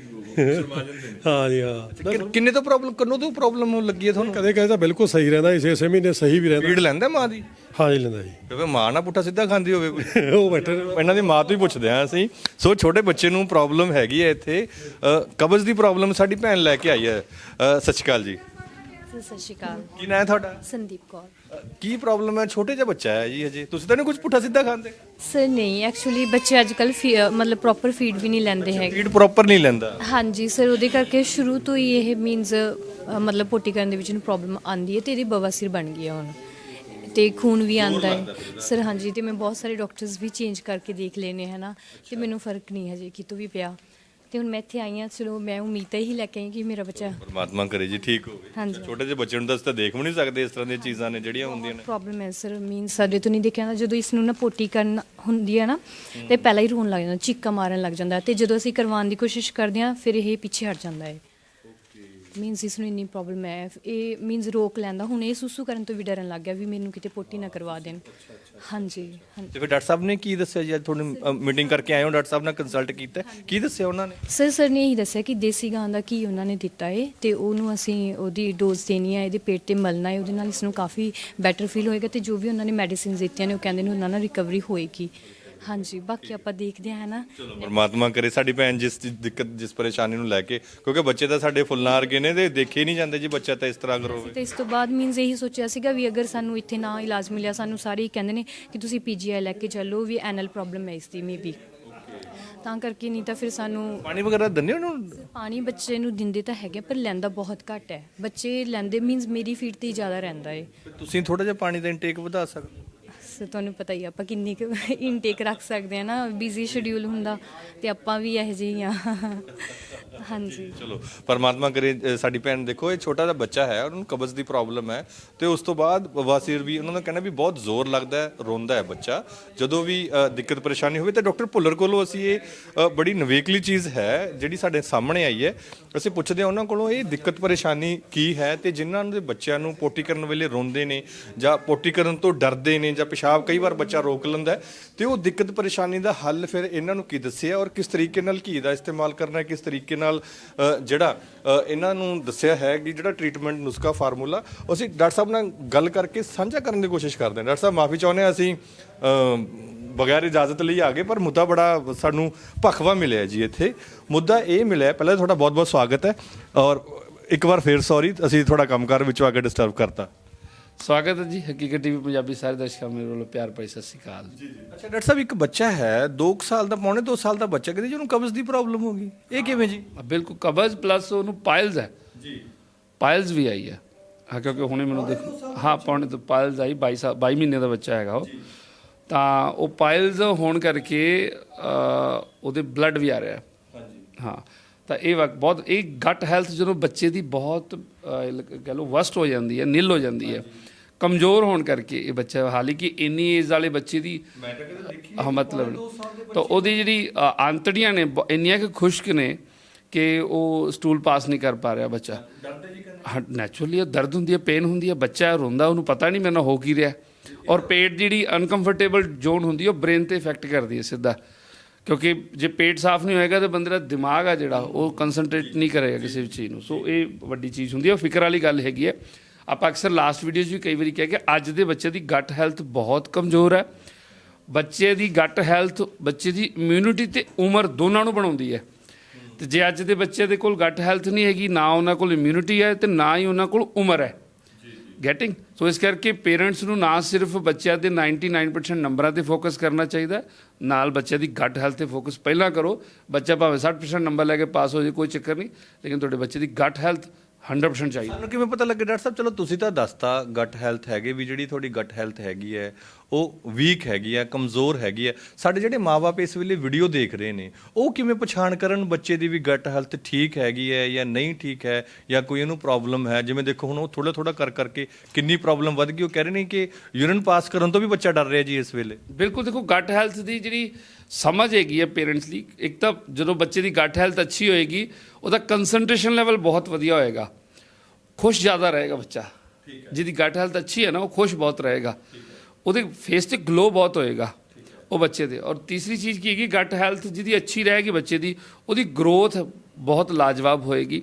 ਹਾਂ ਜੀ ਹਾਂ। ਕਿੰਨੇ ਤੋਂ ਪ੍ਰੋਬਲਮ ਕੰਨੋਂ ਤੋਂ ਪ੍ਰੋਬਲਮ ਲੱਗੀ ਹੈ ਤੁਹਾਨੂੰ? ਕਦੇ ਕਦੇ ਤਾਂ ਬਿਲਕੁਲ ਸਹੀ ਰਹਿੰਦਾ ਇਸੇ ਇਸੇ ਮਹੀਨੇ ਸਹੀ ਵੀ ਰਹਿੰਦਾ। ਪੀੜ ਲੈਂਦਾ ਮਾਂ ਦੀ? ਹਾਂ ਜੀ ਲੈਂਦਾ ਜੀ। ਕਿਉਂਕਿ ਮਾਂ ਨਾ ਪੁੱਠਾ ਸਿੱਧਾ ਖਾਂਦੀ ਹੋਵੇ ਕੋਈ। ਉਹ ਬੈਠੇ ਨੇ ਇਹਨਾਂ ਦੀ ਮਾਂ ਤੋਂ ਹੀ ਪੁੱਛਦੇ ਆ ਅਸੀਂ। ਸੋ ਛੋਟੇ ਬੱਚੇ ਨੂੰ ਪ੍ਰੋਬਲਮ ਹੈਗੀ ਹੈ ਇੱਥੇ। ਅ, ਕਬਜ਼ ਦੀ ਪ੍ਰੋਬਲਮ ਸਾਡੀ ਭੈਣ ਲੈ ਕੇ ਆਈ ਹੈ। ਅ, ਸਤਿ ਸ਼੍ਰੀ ਅਕਾਲ ਜੀ। ਸਤਿ ਸ਼੍ਰੀ ਅਕਾਲ। ਕੀ ਨਾਂ ਹੈ ਤੁਹਾਡਾ? ਸੰਦੀਪ ਕੌਰ। ਕੀ ਪ੍ਰੋਬਲਮ ਹੈ? ਛੋਟੇ ਜਿਹਾ ਬੱਚਾ ਹੈ ਜੀ ਹਜੇ। ਤੁਸੀਂ ਤਾਂ ਨਹੀਂ ਕੁਝ ਪੁੱਠਾ ਸਿੱਧਾ ਖਾਂਦੇ? ਸਰ ਨਹੀਂ ਐਕਚੁਅਲੀ ਬੱਚੇ ਅੱਜ ਕੱਲ ਮਤਲਬ ਪ੍ਰੋਪਰ ਫੀਡ ਵੀ ਨਹੀਂ ਲੈਂਦੇ ਹੈਗੇ। ਫੀਡ ਪ੍ਰੋਪਰ ਨਹੀਂ ਲੈਂਦਾ। ਹਾਂਜੀ ਸਰ ਉਹਦੇ ਕਰਕੇ ਸ਼ੁਰੂ ਤੋਂ ਹੀ ਇਹ ਮੀਨਸ ਮਤਲਬ ਪੋਟੀ ਕਰਨ ਦੇ ਵਿੱਚ ਨੂੰ ਪ੍ਰੋਬਲਮ ਆਂਦੀ ਹੈ ਤੇ ਇਹਦੀ ਬਵਾਸੀਰ ਬਣ ਗਈ ਹੈ ਹੁਣ। ਤੇ ਖੂਨ ਵੀ ਆਂਦਾ ਹੈ। ਸਰ ਹਾਂਜੀ ਤੇ ਮੈਂ ਬਹੁਤ ਸਾਰੇ ਡਾਕਟਰਸ ਵੀ ਚੇਂਜ ਕਰਕੇ ਦੇਖ ਲੈਨੇ ਹੈ ਨਾ? ਤੇ ਮੈਨੂੰ ਫ਼ਰਕ ਨਹੀਂ ਹਜੇ ਕਿਤੋਂ ਵੀ ਪਿਆ। ਤੇ ਹੁਣ ਮੈਂ ਇੱਥੇ ਆਈ ਹਾਂ ਚਲੋ ਮੈਂ ਉਮੀਦ ਇਹੀ ਲੈ ਕੇ ਆਈ ਕਿ ਮੇਰਾ ਬੱਚਾ ਪਰਮਾਤਮਾ ਕਰੇ ਜੀ ਠੀਕ ਹੋਵੇ। ਹਾਂਜੀ। ਛੋਟੇ ਜਿਹੇ ਬੱਚੇ ਨੂੰ ਤਾਂ ਅਸੀਂ ਤਾਂ ਦੇਖ ਵੀ ਨਹੀਂ ਸਕਦੇ ਇਸ ਤਰ੍ਹਾਂ ਦੀਆਂ ਚੀਜ਼ਾਂ ਨੇ ਜਿਹੜੀਆਂ ਹੁੰਦੀਆਂ ਨੇ। ਪ੍ਰੋਬਲਮ ਹੈ ਸਰ ਮੀਨ ਸਾਡੇ ਤੋਂ ਨਹੀਂ ਦੇਖਿਆ ਜਾਂਦਾ। ਜਦੋਂ ਇਸ ਨੂੰ ਨਾ ਪੋਟੀ ਕਰਨ ਹੁੰਦੀ ਹੈ ਨਾ ਤੇ ਪਹਿਲਾਂ ਹੀ ਰੋਣ ਲੱਗ ਜਾਂਦਾ ਚੀਕਾਂ ਮਾਰਨ ਲੱਗ ਜਾਂਦਾ ਤੇ ਜਦੋਂ ਅਸੀਂ ਕਰਵਾਉਣ ਦੀ ਕੋਸ਼ਿਸ਼ ਕਰਦੇ ਹਾਂ ਫਿਰ ਇਹ ਪਿੱਛੇ ਹਟ ਜਾਂਦਾ ਹੈ। ਮੀਨਸ ਇਸ ਨੂੰ ਇੰਨੀ ਪ੍ਰੋਬਲਮ ਹੈ। ਇਹ ਮੀਨਸ ਰੋਕ ਲੈਂਦਾ। ਹੁਣ ਇਹ ਸੁਸੂ ਕਰਨ ਤੋਂ ਵੀ ਡਰਨ ਲੱਗ ਗਿਆ ਵੀ ਮੈਨੂੰ ਕਿਤੇ ਪੋਟੀ ਨਾ ਕਰਵਾ ਦੇਣ। ਹਾਂਜੀ ਹਾਂਜੀ ਤੇ ਫਿਰ ਡਾਕਟਰ ਸਾਹਿਬ ਨੇ ਕੀ ਦੱਸਿਆ ਜੀ? ਅੱਜ ਤੁਹਾਨੂੰ ਮੀਟਿੰਗ ਕਰਕੇ ਆਏ ਹੋ ਡਾਕਟਰ ਸਾਹਿਬ ਨਾਲ ਕੰਸਲਟ ਕੀਤਾ। ਕੀ ਦੱਸਿਆ ਉਹਨਾਂ ਨੇ? ਸਰ ਸਰ ਨੇ ਇਹੀ ਦੱਸਿਆ ਕਿ ਦੇਸੀ ਗਾਂ ਦਾ ਕੀ ਉਹਨਾਂ ਨੇ ਦਿੱਤਾ ਹੈ ਤੇ ਉਹਨੂੰ ਅਸੀਂ ਉਹਦੀ ਡੋਜ਼ ਦੇਣੀ ਹੈ ਇਹਦੇ ਪੇਟ ਤੇ ਮਲਣਾ ਹੈ ਉਹਦੇ ਨਾਲ ਇਸ ਨੂੰ ਕਾਫੀ ਬੈਟਰ ਫੀਲ ਹੋਏਗਾ ਤੇ ਜੋ ਵੀ ਉਹਨਾਂ ਨੇ ਮੈਡੀਸਿਨਸ ਦਿੱਤੀਆਂ ਨੇ ਉਹ ਕਹਿੰਦੇ ਨੇ ਉਹਨਾਂ ਨਾਲ ਰਿਕਵਰੀ ਹੋਏਗੀ। ਹਾਂਜੀ ਬਾਕੀ ਆਪਾਂ ਦੇਖਦੇ ਹਾਂ ਨਾ? ਚਲੋ ਪਰਮਾਤਮਾ ਕਰੇ ਸਾਡੀ ਭੈਣ ਜਿਸ ਚੀਜ਼- ਦਿੱਕਤ ਜਿਸ ਪਰੇਸ਼ਾਨੀ ਨੂੰ ਲੈ ਕੇ ਕਿਉਂਕਿ ਬੱਚੇ ਤਾਂ ਸਾਡੇ ਫੁੱਲਾਂ ਵਰਗੇ ਨੇ ਤੇ ਦੇਖੇ ਨਹੀਂ ਜਾਂਦੇ ਜੀ ਬੱਚਾ ਤਾਂ ਇਸ ਤਰ੍ਹਾਂ ਅਗਰ ਹੋਵੇ ਤੇ ਇਸ ਤੋਂ ਬਾਅਦ ਮੀਨਸ ਇਹੀ ਸੋਚਿਆ ਸੀਗਾ ਵੀ ਅਗਰ ਸਾਨੂੰ ਇੱਥੇ ਨਾ ਇਲਾਜ ਮਿਲਿਆ ਸਾਨੂੰ ਸਾਰੇ ਹੀ ਕਹਿੰਦੇ ਨੇ ਕਿ ਤੁਸੀਂ ਪੀਜੀਆਈ ਲੈ ਕੇ ਚੱਲੋ ਵੀ ਐਨਲ ਪ੍ਰੋਬਲਮ ਹੈ ਇਸ ਦੀ ਮੇਬੀ ਤਾਂ ਕਰਕੇ ਨਹੀਂ ਤਾਂ ਫਿਰ ਸਾਨੂੰ ਪਾਣੀ ਵਗੈਰਾ ਦਿੰਦੇ ਉਹਨੂੰ? ਪਾਣੀ ਬੱਚੇ ਨੂੰ ਦਿੰਦੇ ਤਾਂ ਹੈਗੇ ਪਰ ਲੈਂਦਾ ਬਹੁਤ ਘੱਟ ਹੈ। ਬੱਚੇ ਲੈਂਦੇ ਮੀਨਸ ਮੇਰੀ ਫੀਡ ਤੇ ਹੀ ਜ਼ਿਆਦਾ ਰਹਿੰਦਾ ਹੈ ਤੁਸੀਂ ਥੋੜਾ ਜਿਹਾ ਪਾਣੀ ਦਾ ਇਨਟੇਕ ਵਧਾ ਸਕਦੇ ਹੋ। ਸੋ ਤੁਹਾਨੂੰ ਪਤਾ ਹੀ ਆ, ਆਪਾਂ ਕਿੰਨੀ ਕੁ ਇਨਟੇਕ ਰੱਖ ਸਕਦੇ ਆ ਨਾ ਬਿਜ਼ੀ ਸ਼ਡਿਊਲ ਹੁੰਦਾ ਤੇ ਆਪਾਂ ਵੀ ਇਹੋ ਜਿਹੇ ਹੀ ਆ। ਹਾਂਜੀ। ਚਲੋ। ਪਰਮਾਤਮਾ ਕਰੇ ਅ, ਸਾਡੀ ਭੈਣ ਦੇਖੋ ਇਹ ਛੋਟਾ ਜਿਹਾ ਬੱਚਾ ਹੈ ਉਹਨੂੰ ਕਬਜ਼ ਦੀ ਪ੍ਰੋਬਲਮ ਹੈ। ਤੇ ਉਸ ਤੋਂ ਬਾਅਦ ਵਾਸੀਰ ਵੀ ਉਹਨਾਂ ਦਾ ਕਹਿਣਾ ਵੀ ਬਹੁਤ ਜ਼ੋਰ ਲੱਗਦਾ ਹੈ ਰੋਂਦਾ ਹੈ ਬੱਚਾ। ਜਦੋਂ ਵੀ ਅ, ਦਿੱਕਤ ਪਰੇਸ਼ਾਨੀ ਹੋਵੇ ਤਾਂ ਡਾਕਟਰ ਭੁੱਲਰ ਕੋਲੋਂ ਅਸੀਂ ਇਹ ਅ, ਬੜੀ ਨਵੇਕਲੀ ਚੀਜ਼ ਹੈ ਜਿਹੜੀ ਸਾਡੇ ਸਾਹਮਣੇ ਆਈ ਹੈ। ਅਸੀਂ ਪੁੱਛਦੇ ਹਾਂ ਉਹਨਾਂ ਕੋਲੋਂ ਇਹ ਦਿੱਕਤ ਪਰੇਸ਼ਾਨੀ ਕੀ ਹੈ? ਤੇ ਜਿਨ੍ਹਾਂ ਦੇ ਬੱਚਿਆਂ ਨੂੰ ਪੋਟੀ ਕਰਨ ਵੇਲੇ ਰੋਂਦੇ ਨੇ ਜਾਂ ਪੋਟੀ ਕਰਨ ਤੋਂ ਡਰਦੇ ਨੇ ਜਾਂ ਪਿਸ਼ਾਬ ਕਈ ਵਾਰ ਬੱਚਾ ਰੋਕ ਲੈਂਦਾ ਹੈ, ਤੇ ਉਹ ਦਿੱਕਤ ਪਰੇਸ਼ਾਨੀ ਦਾ ਹੱਲ ਫਿਰ ਇਹਨਾਂ ਨੂੰ ਕੀ ਦੱਸਿਆ ਔਰ ਕਿਸ ਤਰੀਕੇ ਨਾਲ ਘੀ ਦਾ ਇਸਤੇਮਾਲ ਕਰਨਾ ਹੈ ਕਿਸ ਤਰੀਕੇ ਨਾਲ ਅ, ਜਿਹੜਾ ਇਹਨਾਂ ਨੂੰ ਦੱਸਿਆ ਹੈ ਕਿ ਜਿਹੜਾ ਟ੍ਰੀਟਮੈਂਟ ਨੁਸਖਾ ਫਾਰਮੂਲਾ ਅਸੀਂ ਡਾਕਟਰ ਸਾਹਿਬ ਨਾਲ ਗੱਲ ਕਰਕੇ ਸਾਂਝਾ ਕਰਨ ਦੀ ਕੋਸ਼ਿਸ਼ ਕਰਦੇ ਹਾਂ। ਡਾਕਟਰ ਸਾਹਿਬ ਮਾਫੀ ਚਾਹੁੰਦੇ ਹਾਂ ਅਸੀਂ ਬਗੈਰ ਇਜਾਜ਼ਤ ਲਈ ਆ ਗਏ ਪਰ ਮੁੱਦਾ ਬੜਾ ਸਾਨੂੰ ਭਖਵਾ ਮਿਲਿਆ ਜੀ ਇੱਥੇ। ਮੁੱਦਾ ਇਹ ਮਿਲਿਆ ਪਹਿਲਾਂ ਤੁਹਾਡਾ ਬਹੁਤ-ਬਹੁਤ ਸਵਾਗਤ ਹੈ ਔਰ ਇੱਕ ਵਾਰ ਫੇਰ ਸੌਰੀ ਅਸੀਂ ਥੋੜਾ ਕੰਮਕਾਰ ਵਿੱਚੋਂ ਆ ਕੇ ਡਿਸਟਰਬ ਕਰਤਾ। ਸਵਾਗਤ ਹੈ ਜੀ ਹਕੀਕਤ ਟੀਵੀ ਪੰਜਾਬੀ ਸਾਰੇ ਦਰਸ਼ਕਾਂ ਮੇਰੇ ਵੱਲੋਂ ਪਿਆਰ ਭਰੀ ਸਤਿ ਸ਼੍ਰੀ ਅਕਾਲ। ਅੱਛਾ ਡਾਕਟਰ ਸਾਹਿਬ ਇੱਕ ਬੱਚਾ ਹੈ 2 ਸਾਲ ਦਾ ਪੌਣੇ 2 ਸਾਲ ਦਾ ਬੱਚਾ ਕਹਿੰਦੇ ਜਿਹਨੂੰ ਕਬਜ਼ ਦੀ ਪ੍ਰੋਬਲਮ ਹੋ ਗਈ। ਇਹ ਕਿਵੇਂ ਜੀ? ਬਿਲਕੁਲ ਕਬਜ਼ ਪਲੱਸ ਉਹਨੂੰ ਪਾਇਲਸ ਹੈ। ਜੀ। ਪਾਇਲਸ ਵੀ ਆਈ ਹੈ। ਹਾਂ ਕਿਉਂਕਿ ਹੁਣੇ ਮੈਨੂੰ ਦੇਖ ਹਾਂ ਪੌਣੇ ਤੋਂ ਪਾਇਲਸ ਆਈ 22 ਸਾਲ 22 ਮਹੀਨੇ ਦਾ ਬੱਚਾ ਹੈਗਾ ਉਹ। ਤਾਂ ਉਹ ਪਾਇਲਸ ਹੋਣ ਕਰਕੇ ਉਹਦੇ ਬਲੱਡ ਵੀ ਆ ਰਿਹਾ ਹੈ। ਹਾਂ ਤਾਂ ਇਹ ਵਕ ਬਹੁਤ ਇਹ ਗਟ ਹੈਲਥ ਜਦੋਂ ਬੱਚੇ ਦੀ ਬਹੁਤ ਲ- ਕਹਿ ਲਓ ਵਸਟ ਹੋ ਜਾਂਦੀ ਹੈ ਨਿਲ ਹੋ ਜਾਂਦੀ ਹੈ। ਕਮਜ਼ੋਰ ਹੋਣ ਕਰਕੇ ਇਹ ਬੱਚਾ ਹਾਲਾਂਕਿ ਇੰਨੀ ਏਜ ਵਾਲੇ ਬੱਚੇ ਦੀ ਹਾਂ ਮਤਲਬ ਤਾਂ ਉਹਦੀ ਜਿਹੜੀ ਆਂਤੜੀਆਂ ਨੇ ਇੰਨੀਆਂ ਕਿ ਖੁਸ਼ਕ ਨੇ ਕਿ ਉਹ ਸਟੂਲ ਪਾਸ ਨਹੀਂ ਕਰ ਪਾ ਰਿਹਾ ਬੱਚਾ। ਨੈਚੁਰਲੀ ਦਰਦ ਹੁੰਦੀ ਹੈ ਪੇਨ ਹੁੰਦੀ ਹੈ ਬੱਚਾ ਰੋਂਦਾ ਉਹਨੂੰ ਪਤਾ ਨਹੀਂ ਮੈਨੂੰ ਹੋ ਕੀ ਰਿਹਾ। ਔਰ ਪੇਟ ਜਿਹੜੀ ਅਨਕੰਫਰਟੇਬਲ ਜ਼ੋਨ ਹੁੰਦੀ ਹੈ ਉਹ ਬ੍ਰੇਨ ਤੇ ਇਫੈਕਟ ਕਰਦੀ ਹੈ ਸਿੱਧਾ। ਕਿਉਂਕਿ ਜੇ ਪੇਟ ਸਾਫ਼ ਨਹੀਂ ਹੋਏਗਾ ਤਾਂ ਬੰਦੇ ਦਾ ਦਿਮਾਗ ਆ ਜਿਹੜਾ ਉਹ ਕਨਸੈਂਟਰੇਟ ਨਹੀਂ ਕਰੇਗਾ ਕਿਸੇ ਵੀ ਚੀਜ਼ ਨੂੰ। ਸੋ ਇਹ ਵੱਡੀ ਚੀਜ਼ ਹੁੰਦੀ ਹੈ ਫਿਕਰ ਵਾਲੀ ਗੱਲ ਹੈਗੀ ਹੈ। ਆਪਾਂ ਅਕਸਰ ਲਾਸਟ ਵੀਡੀਓਜ਼ ਵੀ ਕਈ ਵਾਰੀ ਕਿਹਾ ਕਿ ਅੱਜ ਦੇ ਬੱਚੇ ਦੀ ਗੱਟ ਹੈਲਥ ਬਹੁਤ ਕਮਜ਼ੋਰ ਹੈ। ਬੱਚੇ ਦੀ ਗੱਟ ਹੈਲਥ ਬੱਚੇ ਦੀ ਇਮਿਊਨਿਟੀ ਤੇ ਉਮਰ ਦੋਨਾਂ ਨੂੰ ਬਣਾਉਂਦੀ ਹੈ। ਤੇ ਜੇ ਅੱਜ ਦੇ ਬੱਚੇ ਦੇ ਕੋਲ ਗੱਟ ਹੈਲਥ ਨਹੀਂ ਹੈਗੀ ਨਾ ਉਹਨਾਂ ਕੋਲ ਇਮਿਊਨਿਟੀ ਹੈ ਤੇ ਨਾ ਹੀ ਉਹਨਾਂ ਕੋਲ ਉਮਰ ਹੈ। ਗੈਟਿੰਗ ਸੋ ਇਸ ਕਰਕੇ ਪੇਰੈਂਟਸ ਨੂੰ ਨਾ ਸਿਰਫ ਬੱਚਿਆਂ ਦੇ 99% ਨੰਬਰਾਂ ਤੇ ਫੋਕਸ ਕਰਨਾ ਚਾਹੀਦਾ ਨਾਲ ਬੱਚੇ ਦੀ ਗੱਟ ਹੈਲਥ ਤੇ ਫੋਕਸ ਪਹਿਲਾਂ ਕਰੋ। ਬੱਚਾ ਭਾਵੇਂ 60% ਨੰਬਰ ਲੈ ਕੇ ਪਾਸ ਹੋ ਜਾਏ ਕੋਈ ਚੱਕਰ ਨਹੀਂ। ਲੇਕਿਨ ਤੁਹਾਡੇ ਬੱਚੇ ਦੀ ਗੱਟ ਹੈਲਥ 100% ਚਾਹੀਦੀ। ਤੁਹਾਨੂੰ ਕਿਵੇਂ ਪਤਾ ਲੱਗੇ? ਡਾਕਟਰ ਸਾਹਿਬ ਚਲੋ ਤੁਸੀਂ ਤਾਂ ਦੱਸਤਾ ਗੱਟ ਹੈਲਥ ਹੈਗੇ ਵੀ ਜਿਹੜੀ ਤੁਹਾਡੀ ਗੱਟ ਹੈਲਥ ਹੈਗੀ ਹੈ ਉਹ ਵੀਕ ਹੈਗੀ ਹੈ ਕਮਜ਼ੋਰ ਹੈਗੀ ਹੈ। ਸਾਡੇ ਜਿਹੜੇ ਮਾਪੇ ਇਸ ਵੇਲੇ ਵੀਡੀਓ ਦੇਖ ਰਹੇ ਨੇ ਉਹ ਕਿਵੇਂ ਪਛਾਣ ਕਰਨ ਬੱਚੇ ਦੀ ਵੀ ਗੱਟ ਹੈਲਥ ਠੀਕ ਹੈਗੀ ਹੈ ਜਾਂ ਨਹੀਂ ਠੀਕ ਹੈ ਜਾਂ ਕੋਈ ਇਹਨੂੰ ਪ੍ਰੋਬਲਮ ਹੈ? ਜਿਵੇਂ ਦੇਖੋ ਹੁਣ ਉਹ ਥੋੜਾ ਥੋੜਾ ਕਰ ਕਰਕੇ ਕਿੰਨੀ ਪ੍ਰੋਬਲਮ ਵੱਧ ਗਈ ਉਹ ਕਹਿ ਰਹੇ ਨੇ ਕਿ ਯੂਰਿਨ ਪਾਸ ਕਰਨ ਤੋਂ ਵੀ ਬੱਚਾ ਡਰ ਰਿਹਾ ਜੀ ਇਸ ਵੇਲੇ। ਬਿਲਕੁਲ ਦੇਖੋ ਗੱਟ ਹੈਲਥ ਦੀ ਜਿਹੜੀ ਸਮਝ ਹੈਗੀ ਹੈ ਪੇਰੈਂਟਸ ਲਈ ਇੱਕ ਤਾਂ ਜਦੋਂ ਬੱਚੇ ਦੀ ਗੱਟ ਹੈਲਥ ਅੱਛੀ ਹੋਏਗੀ ਉਹਦਾ ਕਨਸੈਂਟ੍ਰੇਸ਼ਨ ਲੈਵਲ ਬਹੁਤ ਵਧੀਆ ਹੋਏਗਾ। ਖੁਸ਼ ਜ਼ਿਆਦਾ ਰਹੇਗਾ ਬੱਚਾ। ਜਿਹਦੀ ਗੱਟ ਹੈਲਥ ਅੱਛੀ ਹੈ ਨਾ ਉਹ ਖੁਸ਼ ਬਹੁਤ ਰਹੇਗਾ। ਉਹਦੇ ਫੇਸ ਤੇ ਗਲੋ ਬਹੁਤ ਹੋਏਗਾ ਉਹ ਬੱਚੇ ਦੇ। ਔਰ ਤੀਸਰੀ ਚੀਜ਼ ਕੀ ਹੈਗੀ? ਗੱਟ ਹੈਲਥ ਜਿਹਦੀ ਅੱਛੀ ਰਹੇਗੀ ਬੱਚੇ ਦੀ ਉਹਦੀ ਗਰੋਥ ਬਹੁਤ ਲਾਜਵਾਬ ਹੋਏਗੀ।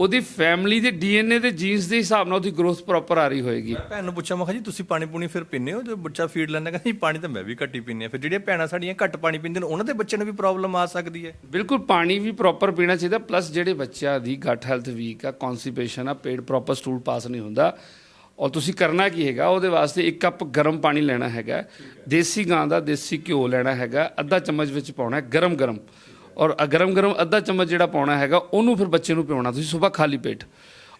ਉਹਦੀ ਫੈਮਿਲੀ ਦੇ ਡੀਐਨਏ ਦੇ ਜੀਨਸ ਦੇ ਹਿਸਾਬ ਨਾਲ ਉਹਦੀ ਗਰੋਥ ਪ੍ਰੋਪਰ ਆ ਰਹੀ ਹੋਏਗੀ। ਭੈਣ ਨੂੰ ਪੁੱਛਿਆ ਮੈਂ ਕਿਹਾ ਜੀ ਤੁਸੀਂ ਪਾਣੀ ਪੂਣੀ ਫਿਰ ਪੀਂਦੇ ਹੋ? ਜਦੋਂ ਬੱਚਾ ਫੀਡ ਲੈਂਦਾ ਕਹਿੰਦਾ ਜੀ ਪਾਣੀ ਤਾਂ ਮੈਂ ਵੀ ਘੱਟ ਹੀ ਪੀਂਦੀ ਹਾਂ। ਫਿਰ ਜਿਹੜੀਆਂ ਭੈਣਾਂ ਸਾਡੀਆਂ ਘੱਟ ਪਾਣੀ ਪੀਂਦੇ ਨੇ ਉਹਨਾਂ ਦੇ ਬੱਚਿਆਂ ਨੂੰ ਵੀ ਪ੍ਰੋਬਲਮ ਆ ਸਕਦੀ ਹੈ? ਬਿਲਕੁਲ ਪਾਣੀ ਵੀ ਪ੍ਰੋਪਰ ਪੀਣਾ ਚਾਹੀਦਾ ਪਲੱਸ ਜਿਹੜੇ ਬੱਚਿਆਂ ਦੀ ਗੱਟ ਹੈਲਥ ਵੀਕ ਆ ਕਨਸਟੀਪੇਸ਼ਨ ਆ ਪੇਟ ਪ੍ਰੋਪਰ ਸਟੂਲ ਪਾਸ ਨਹੀਂ ਹੁੰਦਾ। ਔਰ ਤੁਸੀਂ ਕਰਨਾ ਕੀ ਹੈਗਾ ਉਹਦੇ ਵਾਸਤੇ ਇੱਕ ਕੱਪ ਗਰਮ ਪਾਣੀ ਲੈਣਾ ਹੈਗਾ। ਦੇਸੀ ਗਾਂ ਦਾ ਦੇਸੀ ਘਿਓ ਲੈਣਾ ਹੈਗਾ ਅੱਧਾ ਚਮਚ ਵਿੱਚ ਪਾਉਣਾ ਹੈ ਗਰਮ ਗਰਮ ਔਰ ਗਰਮ ਗਰਮ ਅੱਧਾ ਚਮਚ ਜਿਹੜਾ ਪਾਉਣਾ ਹੈਗਾ, ਉਹਨੂੰ ਫਿਰ ਬੱਚੇ ਨੂੰ ਪਿਉਣਾ, ਤੁਸੀਂ ਸਵੇਰ ਖਾਲੀ ਪੇਟ।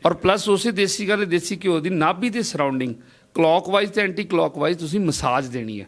ਔਰ ਪਲੱਸ ਉਸੇ ਦੇਸੀ ਗਾਂ ਦੇ ਦੇਸੀ ਘਿਓ ਦੀ ਨਾਭੀ ਦੇ ਸਰਾਊਂਡਿੰਗ ਕਲੌਕਵਾਈਜ਼ ਤੇ ਐਂਟੀ ਕਲੌਕਵਾਈਜ਼ ਤੁਸੀਂ ਮਸਾਜ ਦੇਣੀ ਹੈ।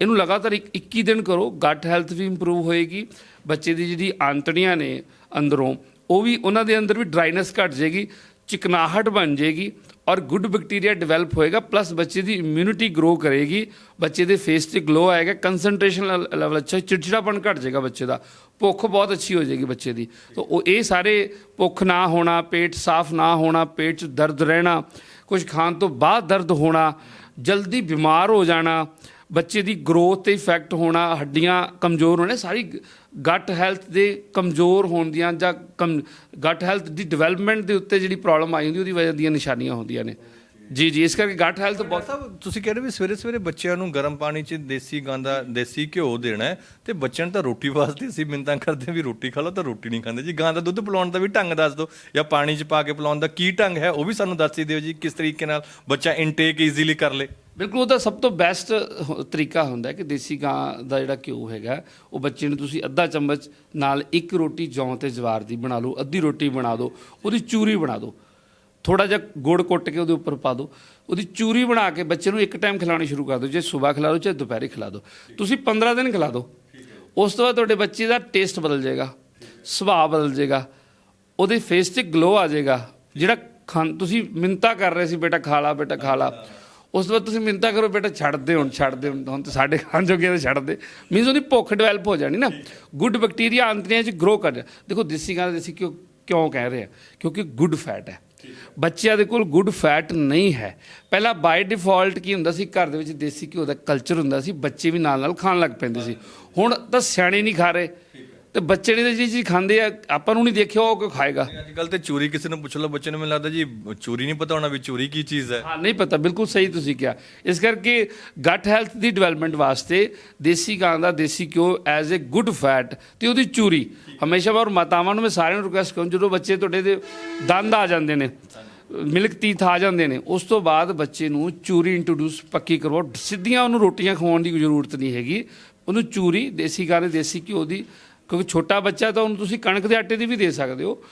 ਇਹਨੂੰ ਲਗਾਤਾਰ ਇੱਕ 21 ਦਿਨ ਕਰੋ ਗੱਟ ਹੈਲਥ ਵੀ ਇੰਪਰੂਵ ਹੋਏਗੀ, ਬੱਚੇ ਦੀ ਜਿਹੜੀ ਆਂਤੜੀਆਂ ਨੇ ਅੰਦਰੋਂ, ਉਹ ਵੀ ਉਹਨਾਂ ਦੇ ਅੰਦਰ ਵੀ ਡਰਾਈਨੈਸ ਘਟ ਜਾਏਗੀ, ਚਿਕਨਾਹਟ ਬਣ ਜਾਏਗੀ ਔਰ ਗੁੱਡ ਬੈਕਟੀਰੀਆ ਡਿਵੈਲਪ ਹੋਏਗਾ ਪਲੱਸ ਬੱਚੇ ਦੀ ਇਮਿਊਨਿਟੀ ਗਰੋ ਕਰੇਗੀ, ਬੱਚੇ ਦੇ ਫੇਸ ਤੇ ਗਲੋ ਆਏਗਾ ਕਨਸੈਂਟ੍ਰੇਸ਼ਨ ਲੈਵਲ ਅੱਛਾ ਚਿੜਚਿੜਾਪਨ ਘਟ ਜਾਏਗਾ ਬੱਚੇ ਦਾ, ਭੁੱਖ ਬਹੁਤ ਅੱਛੀ ਹੋ ਜਾਏਗੀ ਬੱਚੇ ਦੀ। ਤਾਂ ਉਹ ਇਹ ਸਾਰੇ ਭੁੱਖ ਨਾ ਹੋਣਾ, ਪੇਟ ਸਾਫ਼ ਨਾ ਹੋਣਾ, ਪੇਟ 'ਚ ਦਰਦ ਰਹਿਣਾ ਕੁਝ ਖਾਣ ਤੋਂ ਬਾਅਦ ਦਰਦ ਹੋਣਾ, ਜਲਦੀ ਬਿਮਾਰ ਹੋ ਜਾਣਾ ਬੱਚੇ ਦੀ ਗਰੋਥ ਤੇ ਇਫੈਕਟ ਹੋਣਾ, ਹੱਡੀਆਂ ਕਮਜ਼ੋਰ ਹੋਣੇ, ਸਾਰੀ ਗੱਟ ਹੈਲਥ ਦੇ ਕਮਜ਼ੋਰ ਹੋਣ ਦੀਆਂ ਜਾਂ ਗੱਟ ਹੈਲਥ ਦੀ ਡਿਵੈਲਪਮੈਂਟ ਦੇ ਉੱਤੇ ਜਿਹੜੀ ਪ੍ਰੋਬਲਮ ਆਈ ਹੁੰਦੀ, ਉਹਦੀ ਵਜ੍ਹਾ ਦੀਆਂ ਨਿਸ਼ਾਨੀਆਂ ਹੁੰਦੀਆਂ ਨੇ। ਜੀ ਜੀ, ਇਸ ਕਰਕੇ ਗੱਟ ਹੈਲਥ ਬਹੁਤ ਸਾਹਿਬ, ਤੁਸੀਂ ਕਹਿ ਰਹੇ ਵੀ ਸਵੇਰੇ ਸਵੇਰੇ ਬੱਚਿਆਂ ਨੂੰ ਗਰਮ ਪਾਣੀ 'ਚ ਦੇਸੀ ਗਾਂ ਦਾ ਦੇਸੀ ਘਿਓ ਦੇਣਾ ਹੈ ਤੇ ਬੱਚਿਆਂ ਨੂੰ ਤਾਂ ਰੋਟੀ ਵਾਸਤੇ ਅਸੀਂ ਮਿੰਤਾਂ ਕਰਦੇ ਹਾਂ ਵੀ ਰੋਟੀ ਖਾ ਲਓ ਤਾਂ ਰੋਟੀ ਨਹੀਂ ਖਾਂਦੇ। ਜੀ, ਗਾਂ ਦਾ ਦੁੱਧ ਪਿਲਾਉਣ ਦਾ ਵੀ ਢੰਗ ਦੱਸ ਦਿਓ ਜਾਂ ਪਾਣੀ 'ਚ ਪਾ ਕੇ ਪਿਲਾਉਣ ਦਾ ਕੀ ਢੰਗ ਹੈ, ਉਹ ਵੀ ਸਾਨੂੰ ਦੱਸ ਹੀ ਦਿਓ ਜੀ, ਕਿਸ ਤਰੀਕੇ ਨਾਲ ਬੱਚਾ ਇਨਟੇਕ ਈਜ਼ੀਲੀ ਕਰ ਲੇ। ਬਿਲਕੁਲ ਉਹਦਾ ਸਭ ਤੋਂ ਬੈਸਟ ਤਰੀਕਾ ਹੁੰਦਾ ਕਿ ਦੇਸੀ ਗਾਂ ਦਾ ਜਿਹੜਾ ਘਿਓ ਹੈਗਾ, ਉਹ ਬੱਚੇ ਨੂੰ ਤੁਸੀਂ ਅੱਧਾ ਚਮਚ ਨਾਲ ਇੱਕ ਰੋਟੀ ਜੌਂ ਤੇ ਜਵਾਰ ਦੀ ਬਣਾ ਲਓ, ਅੱਧੀ ਰੋਟੀ ਬਣਾ ਦਿਓ ਉਹਦੀ ਚੂਰੀ ਬਣਾ ਦਿਓ ਥੋੜਾ ਜਿਹਾ ਗੁੜ ਕੁੱਟ ਕੇ ਉਹਦੇ ਉੱਪਰ ਪਾ ਦਿਓ ਉਹਦੀ ਚੂਰੀ ਬਣਾ ਕੇ ਬੱਚੇ ਨੂੰ ਇੱਕ ਟਾਈਮ ਖਿਲਾਉਣੀ ਸ਼ੁਰੂ ਕਰ ਦਿਓ, ਜੇ ਸਵੇਰ ਖਿਲਾ ਦਿਓ ਚਾਹੇ ਦੁਪਹਿਰੇ ਖਿਲਾ ਦਿਓ ਤੁਸੀਂ 15 ਦਿਨ ਖਿਲਾ ਦਿਓ ਉਸ ਤੋਂ ਬਾਅਦ ਤੁਹਾਡੇ ਬੱਚੇ ਦਾ ਟੇਸਟ ਬਦਲ ਜਾਏਗਾ, ਸੁਭਾਅ ਬਦਲ ਜਾਏਗਾ, ਉਹਦੇ ਫੇਸ ਤੇ ਗਲੋ ਆ ਜਾਏਗਾ, ਜਿਹੜਾ ਖਾਂ, ਤੁਸੀਂ ਮਿੰਤਾ ਕਰ ਰਹੇ ਸੀ, ਬੇਟਾ ਖਾ ਲਾ, ਬੇਟਾ ਖਾ ਲਾ। ਉਸ ਤੋਂ ਬਾਅਦ ਤੁਸੀਂ ਮਿੰਤਾ ਕਰੋ, ਬੇਟਾ ਛੱਡ ਦੇ ਹੁਣ ਛੱਡ ਦੇ ਹੁਣ ਹੁਣ ਤੇ ਸਾਡੇ ਖਾਣ ਜੋਗੇ ਤੇ ਛੱਡ ਦੇ ਮੀਨਸ ਉਹਦੀ ਭੁੱਖ ਡਿਵੈਲਪ ਹੋ ਜਾਣੀ ਨਾ। ਗੁੱਡ ਬੈਕਟੀਰੀਆ ਅੰਤਰੀਆਂ 'ਚ ਗਰੋ ਕਰ ਦੇਖੋ, ਦੇਸੀ ਗਾਂ ਦੇਸੀ ਕਿਉਂ ਕਿਉਂ ਕਹਿ ਰਹੇ? ਆ ਕਿਉਂਕਿ ਗੁੱਡ ਫੈਟ ਹੈ। ਬੱਚਿਆਂ ਦੇ ਕੋਲ ਗੁੱਡ ਫੈਟ ਨਹੀਂ ਹੈ। ਪਹਿਲਾਂ ਬਾਈ ਡਿਫਾਲਟ ਕੀ ਹੁੰਦਾ ਸੀ? ਘਰ ਦੇ ਵਿੱਚ ਦੇਸੀ ਘਿਓ ਦਾ ਕਲਚਰ ਹੁੰਦਾ ਸੀ। ਬੱਚੇ ਵੀ ਨਾਲ ਨਾਲ ਖਾਣ ਲੱਗ ਪੈਂਦੇ ਸੀ। ਹੁਣ ਤਾਂ ਸਿਆਣੇ ਨਹੀਂ ਖਾ ਰਹੇ। ਤੇ ਬੱਚੇ ਨੇ ਜਿਹੜੀ ਚੀਜ਼ ਖਾਂਦੇ ਆ ਆਪਾਂ ਨੂੰ ਨਹੀਂ ਦੇਖਿਆ ਉਹ ਕਿਉਂ ਖਾਏਗਾ। ਅੱਜ ਕੱਲ ਤੇ ਚੋਰੀ ਕਿਸੇ ਨੂੰ ਪੁੱਛ ਲਓ ਬੱਚੇ ਨੂੰ ਮੈਨੂੰ ਲੱਗਦਾ ਜੀ ਚੋਰੀ ਨਹੀਂ ਪਤਾ ਹੋਣਾ ਵੀ ਚੋਰੀ ਕੀ ਚੀਜ਼ ਹੈ। ਹਾਂ ਨਹੀਂ ਪਤਾ ਬਿਲਕੁਲ ਸਹੀ ਤੁਸੀਂ ਕਿਹਾ। ਇਸ ਕਰਕੇ ਗੱਟ ਹੈਲਥ ਦੀ ਡਿਵੈਲਪਮੈਂਟ ਵਾਸਤੇ ਦੇਸੀ ਗਾਂ ਦਾ ਦੇਸੀ ਘਿਓ ਐਜ਼ ਅ ਗੁੱਡ ਫੈਟ ਤੇ ਉਹਦੀ ਚੂਰੀ। ਹਮੇਸ਼ਾ ਔਰ ਮਾਤਾਵਾਂ ਨੂੰ ਮੈਂ ਸਾਰਿਆਂ ਨੂੰ ਰਿਕੁਐਸਟ ਕਰੂੰ ਜਦੋਂ ਬੱਚੇ ਤੁਹਾਡੇ ਦੇ ਦੰਦ ਆ ਜਾਂਦੇ ਨੇ ਮਿਲਕ ਤੀਥ ਆ ਜਾਂਦੇ ਨੇ ਉਸ ਤੋਂ ਬਾਅਦ ਬੱਚੇ ਨੂੰ ਚੂਰੀ ਇੰਟਰੋਡਿਊਸ ਪੱਕੀ ਕਰਵਾਓ। ਸਿੱਧੀਆਂ ਉਹਨੂੰ ਰੋਟੀਆਂ ਖਵਾਉਣ ਦੀ ਕੋਈ ਜ਼ਰੂਰਤ ਨਹੀਂ ਹੈਗੀ। ਉਹਨੂੰ ਚੂਰੀ ਦੇਸੀ ਗਾਂ ਦੇ ਦੇਸੀ ਘਿਓ ਦੀ ਕਿਉਂਕਿ ਛੋਟਾ ਬੱਚਾ ਤਾਂ ਉਹਨੂੰ ਤੁਸੀਂ ਕਣਕ ਦੇ ਆਟੇ ਦੀ ਵੀ ਦੇ ਸਕਦੇ ਹੋ।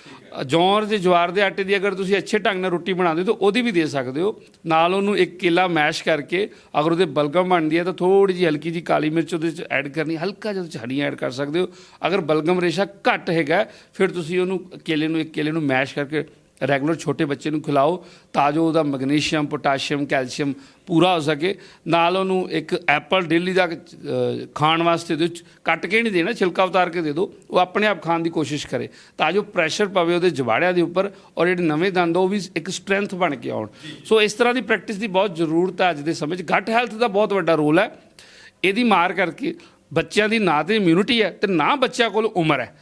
ਜੌਰ ਜੌਂ ਤੇ ਜਵਾਰ ਦੇ ਆਟੇ ਦੀ ਅਗਰ ਤੁਸੀਂ ਅੱਛੇ ਢੰਗ ਨਾਲ ਰੋਟੀ ਬਣਾਉਂਦੇ ਹੋ ਤਾਂ ਉਹਦੀ ਵੀ ਦੇ ਸਕਦੇ ਹੋ। ਨਾਲ ਉਹਨੂੰ ਇੱਕ ਕੇਲਾ ਮੈਸ਼ ਕਰਕੇ ਅਗਰ ਉਹਦੇ ਬਲਗਮ ਬਣਦੀ ਹੈ ਤਾਂ ਥੋੜੀ ਜਿਹੀ ਹਲਕੀ ਜਿਹੀ ਕਾਲੀ ਮਿਰਚ ਉਹਦੇ ਵਿੱਚ ਐਡ ਕਰਨੀ, ਹਲਕਾ ਜਿਹਾ ਉਹਦੇ 'ਚ ਹਰੀਆਂ ਐਡ ਕਰ ਸਕਦੇ ਹੋ। ਅਗਰ ਬਲਗਮ ਰੇਸ਼ਾ ਘੱਟ ਹੈਗਾ, ਫਿਰ ਤੁਸੀਂ ਉਹਨੂੰ ਕੇਲੇ ਨੂੰ, ਇੱਕ ਕੇਲੇ ਨੂੰ ਮੈਸ਼ ਕਰਕੇ ਰੈਗੂਲਰ ਛੋਟੇ ਬੱਚੇ ਨੂੰ ਖਿਲਾਓ ਤਾਂ ਜੋ ਉਹਦਾ ਮੈਗਨੀਸ਼ੀਅਮ ਪੋਟਾਸ਼ੀਅਮ ਕੈਲਸ਼ੀਅਮ ਪੂਰਾ ਹੋ ਸਕੇ। ਨਾਲ ਉਹਨੂੰ ਇੱਕ ਐਪਲ ਡੇਲੀ ਦਾ ਖਾਣ ਵਾਸਤੇ ਉਹਦੇ ਕੱਟ ਕੇ ਨਹੀਂ ਦੇਣਾ ਛਿਲਕਾ ਉਤਾਰ ਕੇ ਦੇ ਦਿਓ। ਉਹ ਆਪਣੇ ਆਪ ਖਾਣ ਦੀ ਕੋਸ਼ਿਸ਼ ਕਰੇ ਤਾਂ ਜੋ ਪ੍ਰੈਸ਼ਰ ਪਵੇ ਉਹਦੇ ਜਵਾੜਿਆਂ ਦੇ ਉੱਪਰ ਔਰ ਜਿਹੜੇ ਨਵੇਂ ਦੰਦ ਆ, ਉਹ ਵੀ ਇੱਕ ਸਟਰੈਂਥ ਬਣ ਕੇ ਆਉਣ। ਸੋ ਇਸ ਤਰ੍ਹਾਂ ਦੀ ਪ੍ਰੈਕਟਿਸ ਦੀ ਬਹੁਤ ਜ਼ਰੂਰਤ ਹੈ ਅੱਜ ਦੇ ਸਮੇਂ 'ਚ। ਗੱਟ ਹੈਲਥ ਦਾ ਬਹੁਤ ਵੱਡਾ ਰੋਲ ਹੈ। ਇਹਦੀ ਮਾਰ ਕਰਕੇ ਬੱਚਿਆਂ ਦੀ ਨਾ ਤੇ ਇਮਿਊਨਿਟੀ ਹੈ ਤੇ ਨਾ ਬੱਚਿਆਂ ਕੋਲ ਉਮਰ ਹੈ।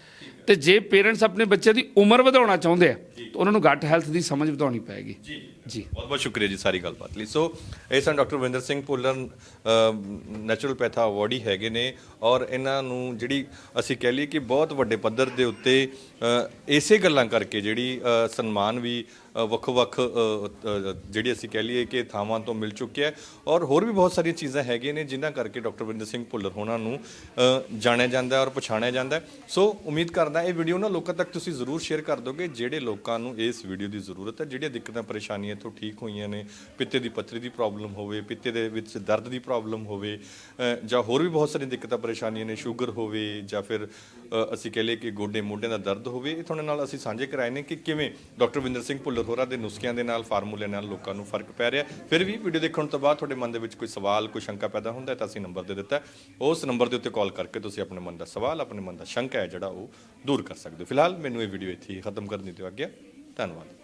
ਤੇ ਜੇ ਪੇਰੈਂਟਸ ਆਪਣੇ ਬੱਚੇ ਦੀ ਉਮਰ ਵਧਾਉਣਾ ਚਾਹੁੰਦੇ ਆ ਉਹਨਾਂ ਨੂੰ ਗੱਟ ਹੈਲਥ ਦੀ ਸਮਝ ਵਧਾਉਣੀ ਪਏਗੀ। ਜੀ। ਜੀ। ਬਹੁਤ ਬਹੁਤ ਸ਼ੁਕਰੀਆ ਜੀ ਸਾਰੀ ਗੱਲਬਾਤ ਲਈ। ਸੋ ਇਹ ਸਨ doctor Vinder Singh Bhullar naturopath awardee ਹੈਗੇ ਨੇ ਔਰ ਇਹਨਾਂ ਨੂੰ ਜਿਹੜੀ ਅਸੀਂ ਕਹਿ ਲਈਏ ਕਿ ਬਹੁਤ ਵੱਡੇ ਪੱਧਰ ਦੇ ਉੱਤੇ ਇਸੇ ਗੱਲਾਂ ਕਰਕੇ ਜਿਹੜੀ ਸਨਮਾਨ ਵੀ ਵੱਖ-ਵੱਖ ਜਿਹੜੀ ਅਸੀਂ ਕਹਿ ਲਈਏ ਕਿ ਥਾਵਾਂ ਤੋਂ ਮਿਲ ਚੁੱਕਿਆ ਹੈ। ਔਰ ਹੋਰ ਵੀ ਬਹੁਤ ਸਾਰੀਆਂ ਚੀਜ਼ਾਂ ਹੈਗੀਆਂ ਨੇ, ਜਿਨ੍ਹਾਂ ਕਰਕੇ ਡਾਕਟਰ ਵਿੰਦਰ ਸਿੰਘ ਭੁੱਲਰ ਹੋਣਾ ਨੂੰ ਜਾਣਿਆ ਜਾਂਦਾ ਔਰ ਪਛਾਣਿਆ ਜਾਂਦਾ ਸੋ ਉਮੀਦ ਕਰਦਾ ਇਹ ਵੀਡੀਓ ਨਾ ਲੋਕਾਂ ਤੱਕ ਤੁਸੀਂ ਜ਼ਰੂਰ ਸ਼ੇਅਰ ਕਰ ਦੋਗੇ, ਜਿਹੜੇ ਲੋਕਾਂ ਨੂੰ ਇਸ ਵੀਡੀਓ ਦੀ ਜ਼ਰੂਰਤ ਹੈ, ਜਿਹੜੀਆਂ ਦਿੱਕਤਾਂ, ਪਰੇਸ਼ਾਨੀਆਂ ਤੋਂ ਠੀਕ ਹੋਈਆਂ ਨੇ, ਪਿੱਤੇ ਦੀ ਪੱਥਰੀ ਦੀ ਪ੍ਰੋਬਲਮ ਹੋਵੇ, ਪਿੱਤੇ ਦੇ ਵਿੱਚ ਦਰਦ ਦੀ ਪ੍ਰੋਬਲਮ ਹੋਵੇ ਜਾਂ ਹੋਰ ਵੀ ਬਹੁਤ ਸਾਰੀਆਂ ਦਿੱਕਤਾਂ, ਪਰੇਸ਼ਾਨੀਆਂ ਨੇ, ਸ਼ੂਗਰ ਹੋਵੇ, ਜਾਂ ਫਿਰ ਅਸੀਂ ਕਹਿ ਲਈਏ ਕਿ ਗੋਡੇ ਮੋਢਿਆਂ ਦਾ ਦਰਦ ਹੋਵੇ, ਇਹ ਤੁਹਾਡੇ ਨਾਲ ਅਸੀਂ ਸਾਂਝੇ ਕਰਾਏ ਨੇ ਕਿ ਕਿਵੇਂ ਡਾਕਟਰ ਵਿੰਦਰ ਸਿੰਘ ਭੁੱਲਰ ਹੋਰਾਂ ਦੇ ਨੁਸਖਿਆਂ ਦੇ ਨਾਲ, ਫਾਰਮੂਲੇ ਨਾਲ ਲੋਕਾਂ ਨੂੰ ਫ਼ਰਕ ਪੈ ਰਿਹਾ ਫਿਰ ਵੀ ਵੀਡੀਓ ਦੇਖਣ ਤੋਂ ਬਾਅਦ ਤੁਹਾਡੇ ਮਨ ਦੇ ਵਿੱਚ ਕੋਈ ਸਵਾਲ, ਕੋਈ ਸ਼ੰਕਾ ਪੈਦਾ ਹੁੰਦਾ ਹੈ ਤਾਂ ਅਸੀਂ ਨੰਬਰ ਦੇ ਦਿੱਤਾ ਉਸ ਨੰਬਰ ਦੇ ਉੱਤੇ ਕਾਲ ਕਰਕੇ ਤੁਸੀਂ ਆਪਣੇ ਮਨ ਦਾ ਸਵਾਲ, ਆਪਣੇ ਮਨ ਦਾ ਸ਼ੰਕਾ ਹੈ ਜਿਹੜਾ ਉਹ ਦੂਰ ਕਰ ਸਕਦੇ ਹੋ। ਫਿਲਹਾਲ ਮੈਨੂੰ ਇਹ ਵੀਡੀਓ ਇੱਥੇ ਹੀ ਖਤਮ ਕਰਨ ਦੀ ਦਿਓ ਆਗਿਆ। ਧੰਨਵਾਦ।